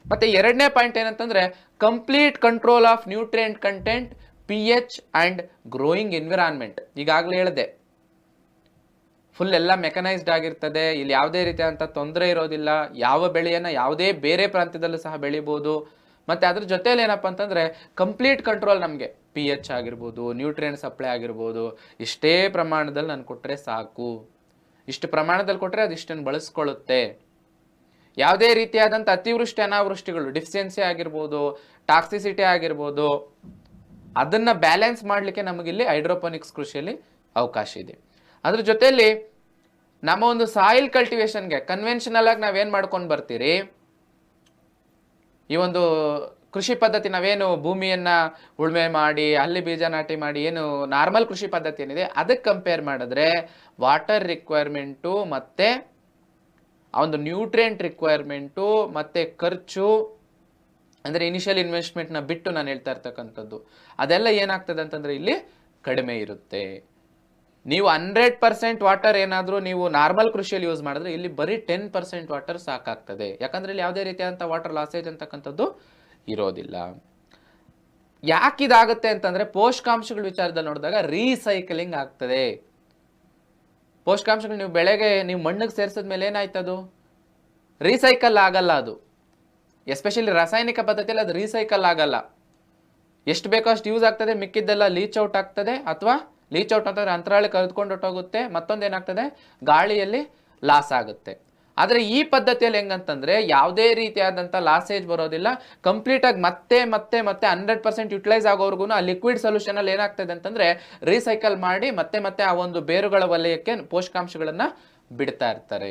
ಮತ್ತೆ ಎರಡನೇ ಪಾಯಿಂಟ್ ಏನಂತಂದ್ರೆ complete control of nutrient content P H and growing environment ಈಗಾಗಲೇ ಹೇಳಿದೆ. ಫುಲ್ ಎಲ್ಲ ಮೆಕನೈಸ್ಡ್ ಆಗಿರ್ತದೆ. ಇಲ್ಲಿ ಯಾವುದೇ ರೀತಿಯಾದಂಥ ತೊಂದರೆ ಇರೋದಿಲ್ಲ. ಯಾವ ಬೆಳೆಯನ್ನ ಯಾವುದೇ ಬೇರೆ ಪ್ರಾಂತ್ಯದಲ್ಲೂ ಸಹ ಬೆಳಿಬೋದು. ಮತ್ತೆ ಅದ್ರ ಜೊತೆಯಲ್ಲಿ ಏನಪ್ಪ ಅಂತಂದ್ರೆ ಕಂಪ್ಲೀಟ್ ಕಂಟ್ರೋಲ್ ನಮಗೆ. ಪಿ ಎಚ್ ಆಗಿರ್ಬೋದು ನ್ಯೂಟ್ರಿಯೆಂಟ್ ಸಪ್ಲೈ ಆಗಿರ್ಬೋದು, ಇಷ್ಟೇ ಪ್ರಮಾಣದಲ್ಲಿ ನಾನು ಕೊಟ್ಟರೆ ಸಾಕು. ಇಷ್ಟು ಪ್ರಮಾಣದಲ್ಲಿ ಕೊಟ್ಟರೆ ಅದು ಇಷ್ಟನ್ನು ಬಳಸ್ಕೊಳ್ಳುತ್ತೆ. ಯಾವುದೇ ರೀತಿಯಾದಂಥ ಅತಿವೃಷ್ಟಿ, ಅನಾವೃಷ್ಟಿಗಳು ಡಿಫಿಷಿಯನ್ಸಿ ಆಗಿರ್ಬೋದು ಟಾಕ್ಸಿಸಿಟಿ ಆಗಿರ್ಬೋದು, ಅದನ್ನ ಬ್ಯಾಲೆನ್ಸ್ ಮಾಡಲಿಕ್ಕೆ ನಮಗಿಲ್ಲಿ ಹೈಡ್ರೋಪೋನಿಕ್ಸ್ ಕೃಷಿಯಲ್ಲಿ ಅವಕಾಶ ಇದೆ. ಅದ್ರ ಜೊತೆಯಲ್ಲಿ ನಮ್ಮ ಒಂದು ಸಾಯಿಲ್ ಕಲ್ಟಿವೇಶನ್ಗೆ ಕನ್ವೆನ್ಷನಲ್ ಆಗಿ ನಾವೇನ್ ಮಾಡ್ಕೊಂಡು ಬರ್ತೀರಿ? ಈ ಒಂದು ಕೃಷಿ ಪದ್ಧತಿ ನಾವೇನು ಭೂಮಿಯನ್ನು ಉಳುಮೆ ಮಾಡಿ, ಅಲ್ಲಿ ಬೀಜ ನಾಟಿ ಮಾಡಿ ಏನು ನಾರ್ಮಲ್ ಕೃಷಿ ಪದ್ಧತಿ ಏನಿದೆ, ಅದಕ್ಕೆ ಕಂಪೇರ್ ಮಾಡಿದ್ರೆ ವಾಟರ್ ರಿಕ್ವೈರ್ಮೆಂಟು ಮತ್ತೆ ಆ ಒಂದು ನ್ಯೂಟ್ರಿಯೆಂಟ್ ರಿಕ್ವೈರ್ಮೆಂಟು ಮತ್ತೆ ಖರ್ಚು ಅಂದರೆ ಇನಿಷಿಯಲ್ ಇನ್ವೆಸ್ಟ್ಮೆಂಟ್ನ ಬಿಟ್ಟು ನಾನು ಹೇಳ್ತಾ ಇರ್ತಕ್ಕಂಥದ್ದು. ಅದೆಲ್ಲ ಏನಾಗ್ತದೆ ಅಂತಂದ್ರೆ ಇಲ್ಲಿ ಕಡಿಮೆ ಇರುತ್ತೆ. ನೀವು ಹಂಡ್ರೆಡ್ ಪರ್ಸೆಂಟ್ ವಾಟರ್ ಏನಾದರೂ ನೀವು ನಾರ್ಮಲ್ ಕೃಷಿಯಲ್ಲಿ ಯೂಸ್ ಮಾಡಿದ್ರೆ ಇಲ್ಲಿ ಬರೀ ಟೆನ್ ಪರ್ಸೆಂಟ್ ವಾಟರ್ ಸಾಕಾಗ್ತದೆ. ಯಾಕಂದ್ರೆ ಇಲ್ಲಿ ಯಾವುದೇ ರೀತಿಯಾದಂಥ ವಾಟರ್ ಲಾಸೇಜ್ ಅಂತಕ್ಕಂಥದ್ದು ಇರೋದಿಲ್ಲ. ಯಾಕೆ ಇದಾಗುತ್ತೆ ಅಂತಂದ್ರೆ ಪೋಷಕಾಂಶಗಳ ವಿಚಾರದಲ್ಲಿ ನೋಡಿದಾಗ ರೀಸೈಕ್ಲಿಂಗ್ ಆಗ್ತದೆ. ಪೋಷಕಾಂಶಗಳು ನೀವು ಬೆಳೆಗೆ ನೀವು ಮಣ್ಣಿಗೆ ಸೇರಿಸಿದ ಮೇಲೆ ಏನಾಯ್ತದು ರೀಸೈಕಲ್ ಆಗಲ್ಲ ಅದು. ಎಸ್ಪೆಷಲಿ ರಾಸಾಯನಿಕ ಪದ್ಧತಿಯಲ್ಲಿ ಅದು ರೀಸೈಕಲ್ ಆಗಲ್ಲ. ಎಷ್ಟು ಬೇಕೋ ಅಷ್ಟು ಯೂಸ್ ಆಗ್ತದೆ, ಮಿಕ್ಕಿದ್ದೆಲ್ಲ ಲೀಚ್ ಔಟ್ ಆಗ್ತದೆ ಅಥವಾ ಲೀಚ್ ಔಟ್ ಅಂತಂದರೆ ಅಂತರಾಳಿ ಕರೆದುಕೊಂಡು ಹೊಟ್ಟೋಗುತ್ತೆ ಮತ್ತೊಂದು ಏನಾಗ್ತದೆ? ಗಾಳಿಯಲ್ಲಿ ಲಾಸ್ ಆಗುತ್ತೆ. ಆದರೆ ಈ ಪದ್ಧತಿಯಲ್ಲಿ ಹೆಂಗಂತಂದ್ರೆ ಯಾವುದೇ ರೀತಿಯಾದಂಥ ಲಾಸೇಜ್ ಬರೋದಿಲ್ಲ. ಕಂಪ್ಲೀಟ್ ಆಗಿ ಮತ್ತೆ ಮತ್ತೆ ಮತ್ತೆ ಹಂಡ್ರೆಡ್ ಪರ್ಸೆಂಟ್ ಯುಟಿಲೈಸ್ ಆಗೋವರೆಗೂ ಆ ಲಿಕ್ವಿಡ್ ಸೊಲ್ಯೂಷನ್ ಅಲ್ಲಿ ಏನಾಗ್ತದೆ ಅಂತಂದ್ರೆ ರೀಸೈಕಲ್ ಮಾಡಿ ಮತ್ತೆ ಮತ್ತೆ ಆ ಒಂದು ಬೇರುಗಳ ವಲಯಕ್ಕೆ ಪೋಷಕಾಂಶಗಳನ್ನ ಬಿಡ್ತಾ ಇರ್ತಾರೆ.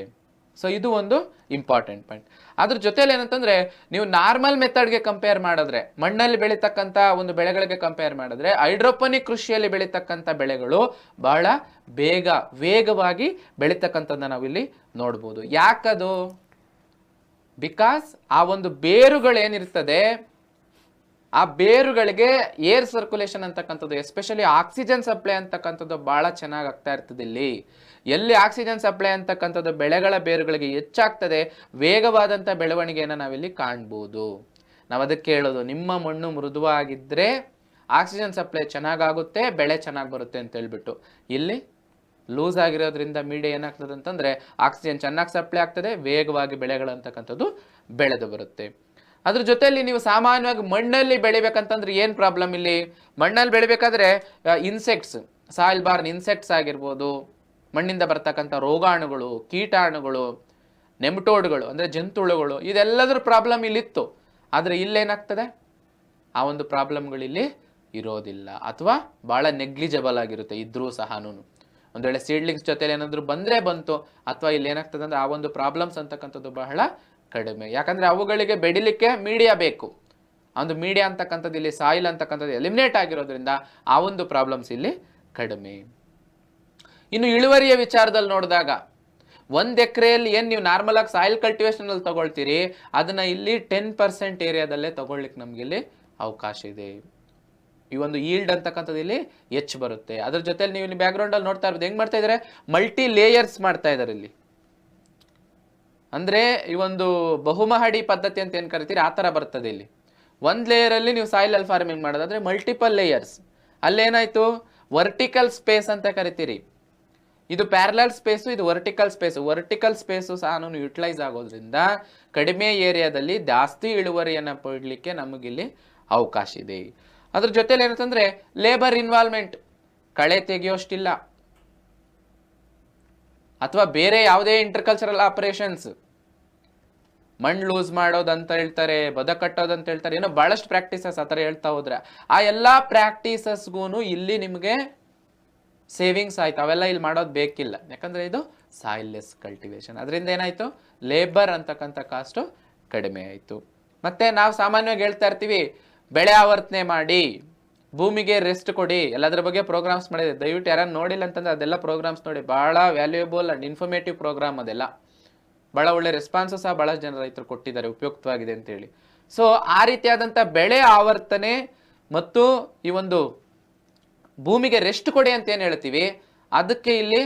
ಸೊ ಇದು ಒಂದು ಇಂಪಾರ್ಟೆಂಟ್ ಪಾಯಿಂಟ್ ಅದ್ರ ಜೊತೆಯಲ್ಲಿ ಏನಂತಂದ್ರೆ, ನೀವು ನಾರ್ಮಲ್ ಮೆಥಡ್ಗೆ ಕಂಪೇರ್ ಮಾಡಿದ್ರೆ, ಮಣ್ಣಲ್ಲಿ ಬೆಳೀತಕ್ಕಂಥ ಒಂದು ಬೆಳೆಗಳಿಗೆ ಕಂಪೇರ್ ಮಾಡಿದ್ರೆ ಹೈಡ್ರೋಪನಿಕ್ ಕೃಷಿಯಲ್ಲಿ ಬೆಳೀತಕ್ಕಂಥ ಬೆಳೆಗಳು ಬಹಳ ಬೇಗ, ವೇಗವಾಗಿ ಬೆಳೀತಕ್ಕಂಥದ್ದನ್ನ ನಾವಿಲ್ಲಿ ನೋಡ್ಬೋದು. ಯಾಕದು? ಬಿಕಾಸ್ ಆ ಒಂದು ಬೇರುಗಳೇನಿರ್ತದೆ, ಆ ಬೇರುಗಳಿಗೆ ಏರ್ ಸರ್ಕ್ಯುಲೇಷನ್ ಅಂತಕ್ಕಂಥದ್ದು ಎಸ್ಪೆಷಲಿ ಆಕ್ಸಿಜನ್ ಸಪ್ಲೈ ಅಂತಕ್ಕಂಥದ್ದು ಬಹಳ ಚೆನ್ನಾಗಿ ಆಗ್ತಾ ಇರ್ತದೆ ಇಲ್ಲಿ. ಎಲ್ಲಿ ಆಕ್ಸಿಜನ್ ಸಪ್ಲೈ ಅಂತಕ್ಕಂಥದ್ದು ಬೆಳೆಗಳ ಬೇರುಗಳಿಗೆ ಹೆಚ್ಚಾಗ್ತದೆ, ವೇಗವಾದಂಥ ಬೆಳವಣಿಗೆಯನ್ನು ನಾವಿಲ್ಲಿ ಕಾಣ್ಬೋದು. ನಾವು ಅದಕ್ಕೆ ಹೇಳೋದು, ನಿಮ್ಮ ಮಣ್ಣು ಮೃದುವಾಗಿದ್ದರೆ ಆಕ್ಸಿಜನ್ ಸಪ್ಲೈ ಚೆನ್ನಾಗಾಗುತ್ತೆ, ಬೆಳೆ ಚೆನ್ನಾಗಿ ಬರುತ್ತೆ ಅಂತ ಹೇಳ್ಬಿಟ್ಟು. ಇಲ್ಲಿ ಲೂಸ್ ಆಗಿರೋದ್ರಿಂದ ಮೀಡಿಯಾ ಏನಾಗ್ತದೆ ಅಂತಂದರೆ ಆಕ್ಸಿಜನ್ ಚೆನ್ನಾಗಿ ಸಪ್ಲೈ ಆಗ್ತದೆ, ವೇಗವಾಗಿ ಬೆಳೆಗಳಂತಕ್ಕಂಥದ್ದು ಬೆಳೆದು ಬರುತ್ತೆ. ಅದ್ರ ಜೊತೆಯಲ್ಲಿ ನೀವು ಸಾಮಾನ್ಯವಾಗಿ ಮಣ್ಣಲ್ಲಿ ಬೆಳಿಬೇಕಂತಂದ್ರೆ ಏನು ಪ್ರಾಬ್ಲಮ್ ಇಲ್ಲಿ? ಮಣ್ಣಲ್ಲಿ ಬೆಳಿಬೇಕಾದ್ರೆ ಇನ್ಸೆಕ್ಟ್ಸ್ ಸಾಯಿಲ್ ಬಾರ್ನ್ ಇನ್ಸೆಕ್ಟ್ಸ್ ಆಗಿರ್ಬೋದು ಮಣ್ಣಿಂದ ಬರ್ತಕ್ಕಂಥ ರೋಗಾಣುಗಳು, ಕೀಟಾಣುಗಳು, ನೆಮಟೋಡ್ಗಳು, ಅಂದರೆ ಜಂತುಳುಗಳು, ಇದೆಲ್ಲದರ ಪ್ರಾಬ್ಲಮ್ ಇಲ್ಲಿತ್ತು. ಆದರೆ ಇಲ್ಲೇನಾಗ್ತದೆ? ಆ ಒಂದು ಪ್ರಾಬ್ಲಮ್ಗಳಿಲ್ಲಿ ಇರೋದಿಲ್ಲ. ಅಥವಾ ಭಾಳ ನೆಗ್ಲಿಜಬಲ್ ಆಗಿರುತ್ತೆ, ಇದ್ರೂ ಸಹನೂ ಒಂದು ವೇಳೆ ಸೀಡ್ಲಿಂಗ್ಸ್ ಜೊತೆಲಿ ಏನಾದರೂ ಬಂದರೆ ಬಂತು, ಅಥವಾ ಇಲ್ಲಿ ಏನಾಗ್ತದೆ ಅಂದ್ರೆ ಆ ಒಂದು ಪ್ರಾಬ್ಲಮ್ಸ್ ಅಂತಕ್ಕಂಥದ್ದು ಬಹಳ ಕಡಿಮೆ. ಯಾಕಂದರೆ ಅವುಗಳಿಗೆ ಬೆಡಿಲಿಕ್ಕೆ ಮೀಡಿಯಾ ಬೇಕು. ಒಂದು ಮೀಡಿಯಾ ಅಂತಕ್ಕಂಥದ್ದು ಇಲ್ಲಿ ಸಾಯಿಲ್ ಅಂತಕ್ಕಂಥದ್ದು ಎಲಿಮಿನೇಟ್ ಆಗಿರೋದ್ರಿಂದ ಆ ಒಂದು ಪ್ರಾಬ್ಲಮ್ಸ್ ಇಲ್ಲಿ ಕಡಿಮೆ. ಇನ್ನು ಇಳುವರಿಯ ವಿಚಾರದಲ್ಲಿ ನೋಡಿದಾಗ, ಒಂದ್ ಎಕರೆಯಲ್ಲಿ ಏನ್ ನೀವು ನಾರ್ಮಲ್ ಆಗಿ ಸಾಯಿಲ್ ಕಲ್ಟಿವೇಶನ್ ಅಲ್ಲಿ ತಗೊಳ್ತೀರಿ, ಅದನ್ನ ಇಲ್ಲಿ ಟೆನ್ ಪರ್ಸೆಂಟ್ ಏರಿಯಾದಲ್ಲೇ ತಗೊಳ್ಲಿಕ್ಕೆ ನಮ್ಗೆ ಇಲ್ಲಿ ಅವಕಾಶ ಇದೆ. ಈ ಒಂದು ಈಲ್ಡ್ ಅಂತಕ್ಕಂಥದ್ದು ಇಲ್ಲಿ ಹೆಚ್ಚು ಬರುತ್ತೆ. ಅದ್ರ ಜೊತೆಲಿ ನೀವು ಇಲ್ಲಿ ಬ್ಯಾಕ್ಗ್ರೌಂಡ್ ಅಲ್ಲಿ ನೋಡ್ತಾ ಇರೋದು ಹೆಂಗ್ ಮಾಡ್ತಾ ಇದಾರೆ? ಮಲ್ಟಿ ಲೇಯರ್ಸ್ ಮಾಡ್ತಾ ಇದಾರೆ ಇಲ್ಲಿ. ಅಂದ್ರೆ ಈ ಒಂದು ಬಹುಮಹಡಿ ಪದ್ಧತಿ ಅಂತ ಏನ್ ಕರಿತೀರಿ? ಆ ತರ ಬರ್ತದೆ ಇಲ್ಲಿ. ಒಂದ್ ಲೇಯರ್ ಅಲ್ಲಿ ನೀವು ಸಾಯಿಲ್ ಅಲ್ಲಿ ಫಾರ್ಮಿಂಗ್ ಮಾಡೋದಾದ್ರೆ ಮಲ್ಟಿಪಲ್ ಲೇಯರ್ಸ್ ಅಲ್ಲೇನಾಯ್ತು? ವರ್ಟಿಕಲ್ ಸ್ಪೇಸ್ ಅಂತ ಕರಿತೀರಿ. ಇದು ಪ್ಯಾರಲಲ್ ಸ್ಪೇಸು ಇದು ವರ್ಟಿಕಲ್ ಸ್ಪೇಸು ವರ್ಟಿಕಲ್ ಸ್ಪೇಸು ಸಹ ಯುಟಿಲೈಸ್ ಆಗೋದ್ರಿಂದ ಕಡಿಮೆ ಏರಿಯಾದಲ್ಲಿ ಜಾಸ್ತಿ ಇಳುವರಿಯನ್ನು ಪಡಲಿಕ್ಕೆ ನಮಗಿಲ್ಲಿ ಅವಕಾಶ ಇದೆ. ಅದ್ರ ಜೊತೆಲಿ ಏನಂತಂದ್ರೆ ಲೇಬರ್ ಇನ್ವಾಲ್ವ್ಮೆಂಟ್ ಕಳೆ ತೆಗೆಯೋಷ್ಟಿಲ್ಲ. ಅಥವಾ ಬೇರೆ ಯಾವುದೇ ಇಂಟರ್ಕಲ್ಚರಲ್ ಆಪರೇಷನ್ಸ್ ಮಣ್ಣು ಲೂಸ್ ಮಾಡೋದಂತ ಹೇಳ್ತಾರೆ, ಬದ ಕಟ್ಟೋದಂತ ಹೇಳ್ತಾರೆ, ಏನೋ ಭಾಳಷ್ಟು ಪ್ರಾಕ್ಟೀಸಸ್ ಆ ಥರ ಹೇಳ್ತಾ ಹೋದ್ರೆ ಆ ಎಲ್ಲ ಪ್ರಾಕ್ಟೀಸಸ್ಗೂ ಇಲ್ಲಿ ನಿಮಗೆ ಸೇವಿಂಗ್ಸ್ ಆಯಿತು, ಅವೆಲ್ಲ ಇಲ್ಲಿ ಮಾಡೋದು ಬೇಕಿಲ್ಲ. ಯಾಕಂದ್ರೆ ಇದು ಸಾಯಿಲ್ಲೆಸ್ ಕಲ್ಟಿವೇಶನ್ ಅದರಿಂದ ಏನಾಯ್ತು? ಲೇಬರ್ ಅಂತಕ್ಕಂಥ ಕಾಸ್ಟು ಕಡಿಮೆ ಆಯಿತು. ಮತ್ತೆ ನಾವು ಸಾಮಾನ್ಯವಾಗಿ ಹೇಳ್ತಾ ಇರ್ತೀವಿ, ಬೆಳೆ ಆವರ್ತನೆ ಮಾಡಿ, ಭೂಮಿಗೆ ರೆಸ್ಟ್ ಕೊಡಿ, ಎಲ್ಲದ್ರ ಬಗ್ಗೆ ಪ್ರೋಗ್ರಾಮ್ಸ್ ಮಾಡಿದೆ. ದಯವಿಟ್ಟು ಯಾರನ್ನ ನೋಡಿಲ್ಲ ಅಂತಂದ್ರೆ ಅದೆಲ್ಲ ಪ್ರೋಗ್ರಾಮ್ಸ್ ನೋಡಿ. ಬಹಳ ವ್ಯಾಲ್ಯೂಯಬಲ್ ಅಂಡ್ ಇನ್ಫಾರ್ಮೇಟಿವ್ ಪ್ರೋಗ್ರಾಮ್ ಅದೆಲ್ಲ. ಬಹಳ ಒಳ್ಳೆ ರೆಸ್ಪಾನ್ಸು ಸಹ ಬಹಳ ಜನ ರೈತರು ಕೊಟ್ಟಿದ್ದಾರೆ, ಉಪಯುಕ್ತವಾಗಿದೆ ಅಂತೇಳಿ. ಸೊ ಆ ರೀತಿಯಾದಂಥ ಬೆಳೆ ಆವರ್ತನೆ ಮತ್ತು ಈ ಒಂದು ಭೂಮಿಗೆ ರೆಸ್ಟ್ ಕೊಡಿ ಅಂತ ಏನು ಹೇಳ್ತೀವಿ? ಅದಕ್ಕೆ ಇಲ್ಲಿ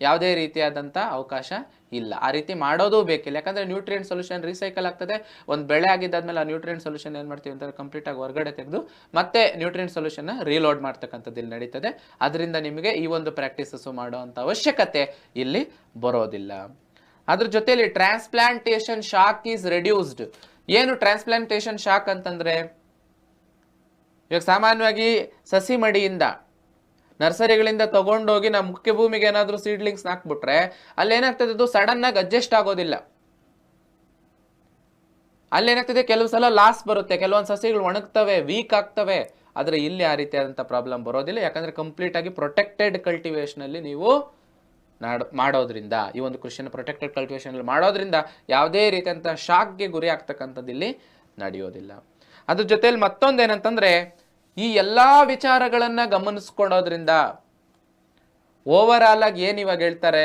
ಯಾವುದೇ ರೀತಿಯಾದಂಥ ಅವಕಾಶ ಇಲ್ಲ. ಆ ರೀತಿ ಮಾಡೋದು ಬೇಕಿಲ್ಲ. ಯಾಕಂದರೆ ನ್ಯೂಟ್ರಿಯೆಂಟ್ ಸೊಲ್ಯೂಷನ್ ರೀಸೈಕಲ್ ಆಗ್ತದೆ. ಒಂದು ಬೆಳೆ ಆಗಿದ್ದಾದ್ಮೇಲೆ ಆ ನ್ಯೂಟ್ರಿಯೆಂಟ್ ಸೊಲ್ಯೂಷನ್ ಏನು ಮಾಡ್ತೀವಿ ಅಂತಂದರೆ ಕಂಪ್ಲೀಟ್ ಆಗಿ ಹೊರಗಡೆ ತೆಗೆದು ಮತ್ತೆ ನ್ಯೂಟ್ರಿಯೆಂಟ್ ಸೊಲ್ಯೂಷನ್ ರೀಲೋಡ್ ಮಾಡ್ತಕ್ಕಂಥದ್ದು ಇಲ್ಲಿ ನಡೀತದೆ. ಅದರಿಂದ ನಿಮಗೆ ಈ ಒಂದು ಪ್ರಾಕ್ಟೀಸಸ್ಸು ಮಾಡುವಂಥ ಅವಶ್ಯಕತೆ ಇಲ್ಲಿ ಬರೋದಿಲ್ಲ. ಅದ್ರ ಜೊತೆಯಲ್ಲಿ ಟ್ರಾನ್ಸ್ಪ್ಲಾಂಟೇಷನ್ ಶಾಕ್ ಈಸ್ ರೆಡ್ಯೂಸ್ಡ್ ಏನು ಟ್ರಾನ್ಸ್ಪ್ಲಾಂಟೇಷನ್ ಶಾಕ್ ಅಂತಂದ್ರೆ? ಇವಾಗ ಸಾಮಾನ್ಯವಾಗಿ ಸಸಿ ಮಡಿಯಿಂದ ನರ್ಸರಿಗಳಿಂದ ತಗೊಂಡೋಗಿ ನಮ್ಮ ಮುಖ್ಯ ಭೂಮಿಗೆ ಏನಾದರೂ ಸೀಡ್ಲಿಂಗ್ಸ್ ಹಾಕ್ಬಿಟ್ರೆ ಅಲ್ಲಿ ಏನಾಗ್ತದೆ ಅದು ಸಡನ್ ಆಗಿ ಅಡ್ಜಸ್ಟ್ ಆಗೋದಿಲ್ಲ. ಅಲ್ಲೇನಾಗ್ತದೆ? ಕೆಲವು ಸಲ ಲಾಸ್ ಬರುತ್ತೆ. ಕೆಲವೊಂದು ಸಸಿಗಳು ಒಣಗ್ತವೆ ವೀಕ್ ಆಗ್ತವೆ. ಆದರೆ ಇಲ್ಲಿ ಆ ರೀತಿಯಾದಂಥ ಪ್ರಾಬ್ಲಮ್ ಬರೋದಿಲ್ಲ. ಯಾಕಂದರೆ ಕಂಪ್ಲೀಟ್ ಆಗಿ ಪ್ರೊಟೆಕ್ಟೆಡ್ ಕಲ್ಟಿವೇಷನಲ್ಲಿ ನೀವು ನಾಡ್, ಮಾಡೋದ್ರಿಂದ, ಈ ಒಂದು ಕೃಷಿಯನ್ನು ಪ್ರೊಟೆಕ್ಟೆಡ್ ಕಲ್ಟಿವೇಷನ್ ಅಲ್ಲಿ ಮಾಡೋದ್ರಿಂದ ಯಾವುದೇ ರೀತಿಯಂಥ ಶಾಕ್ಗೆ ಗುರಿ ಆಗ್ತಕ್ಕಂಥದ್ದು ಇಲ್ಲಿ ನಡೆಯೋದಿಲ್ಲ. ಅದ್ರ ಜೊತೆಯಲ್ಲಿ ಮತ್ತೊಂದು ಏನಂತಂದ್ರೆ ಈ ಎಲ್ಲ ವಿಚಾರಗಳನ್ನು ಗಮನಿಸ್ಕೊಳೋದ್ರಿಂದ ಓವರ್ ಆಲ್ ಆಗಿ ಏನು ಇವಾಗ ಹೇಳ್ತಾರೆ?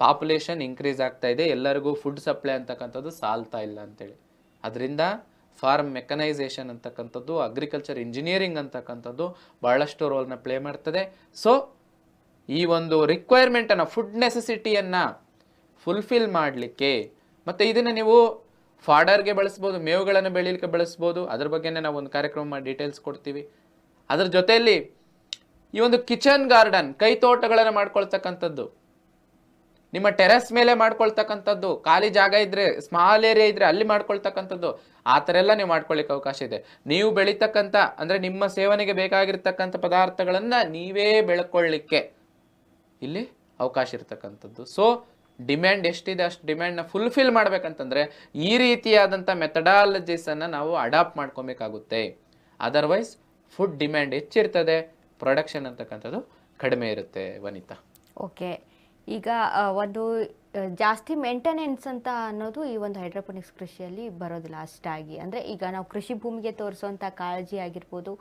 ಪಾಪ್ಯುಲೇಷನ್ ಇನ್ಕ್ರೀಸ್ ಆಗ್ತಾ ಇದೆ. ಎಲ್ಲರಿಗೂ ಫುಡ್ ಸಪ್ಲೈ ಅಂತಕ್ಕಂಥದ್ದು ಸಾಲ್ತಾ ಇಲ್ಲ ಅಂತೇಳಿ. ಅದರಿಂದ ಫಾರ್ಮ್ ಮೆಕನೈಸೇಷನ್ ಅಂತಕ್ಕಂಥದ್ದು ಅಗ್ರಿಕಲ್ಚರ್ ಇಂಜಿನಿಯರಿಂಗ್ ಅಂತಕ್ಕಂಥದ್ದು ಬಹಳಷ್ಟು ರೋಲ್ನ ಪ್ಲೇ ಮಾಡ್ತದೆ. ಸೊ ಈ ಒಂದು ರಿಕ್ವೈರ್ಮೆಂಟನ್ನು ಫುಡ್ ನೆಸೆಸಿಟಿಯನ್ನು ಫುಲ್ಫಿಲ್ ಮಾಡಲಿಕ್ಕೆ, ಮತ್ತು ಇದನ್ನು ನೀವು ಫಾಡರ್ಗೆ ಬಳಸ್ಬೋದು, ಮೇವುಗಳನ್ನು ಬೆಳೀಲಿಕ್ಕೆ ಬಳಸ್ಬೋದು. ಅದ್ರ ಬಗ್ಗೆನೇ ನಾವು ಒಂದು ಕಾರ್ಯಕ್ರಮ ಮಾಡಿ ಡೀಟೇಲ್ಸ್ ಕೊಡ್ತೀವಿ. ಅದ್ರ ಜೊತೆಯಲ್ಲಿ ಈ ಒಂದು ಕಿಚನ್ ಗಾರ್ಡನ್, ಕೈ ತೋಟಗಳನ್ನು ಮಾಡ್ಕೊಳ್ತಕ್ಕಂಥದ್ದು, ನಿಮ್ಮ ಟೆರೆಸ್ ಮೇಲೆ ಮಾಡ್ಕೊಳ್ತಕ್ಕಂಥದ್ದು, ಖಾಲಿ ಜಾಗ ಇದ್ರೆ, ಸ್ಮಾಲ್ ಏರಿಯಾ ಇದ್ರೆ ಅಲ್ಲಿ ಮಾಡ್ಕೊಳ್ತಕ್ಕಂಥದ್ದು, ಆ ಥರ ಎಲ್ಲ ನೀವು ಮಾಡ್ಕೊಳ್ಳಿಕ್ಕೆ ಅವಕಾಶ ಇದೆ. ನೀವು ಬೆಳೀತಕ್ಕಂಥ, ಅಂದರೆ ನಿಮ್ಮ ಸೇವನೆಗೆ ಬೇಕಾಗಿರ್ತಕ್ಕಂಥ ಪದಾರ್ಥಗಳನ್ನು ನೀವೇ ಬೆಳ್ಕೊಳ್ಳಿಕ್ಕೆ ಇಲ್ಲಿ ಅವಕಾಶ ಇರ್ತಕ್ಕಂಥದ್ದು. ಸೊ ಡಿಮ್ಯಾಂಡ್ ಎಷ್ಟಿದೆ ಅಷ್ಟು ಡಿಮ್ಯಾಂಡ್ನ ಫುಲ್ಫಿಲ್ ಮಾಡಬೇಕಂತಂದರೆ ಈ ರೀತಿಯಾದಂಥ ಮೆಥಡಾಲಜೀಸನ್ನು ನಾವು ಅಡಾಪ್ಟ್ ಮಾಡ್ಕೊಬೇಕಾಗುತ್ತೆ. ಅದರ್ವೈಸ್ ಫುಡ್ ಡಿಮ್ಯಾಂಡ್ ಹೆಚ್ಚಿರ್ತದೆ ಪ್ರೊಡಕ್ಷನ್ ಅಂತಕ್ಕಂಥದ್ದು ಕಡಿಮೆ ಇರುತ್ತೆ, ವನಿತಾ. ಓಕೆ ಈಗ ಒಂದು ಜಾಸ್ತಿ ಮೇಂಟೆನೆನ್ಸ್ ಅಂತ ಅನ್ನೋದು ಈ ಒಂದು ಹೈಡ್ರೋಪೋನಿಕ್ಸ್ ಕೃಷಿಯಲ್ಲಿ ಬರೋದಿಲ್ಲ ಅಷ್ಟಾಗಿ. ಅಂದರೆ ಈಗ ನಾವು ಕೃಷಿ ಭೂಮಿಗೆ ತೋರಿಸುವಂಥ ಕಾಳಜಿ ಆಗಿರ್ಬೋದು,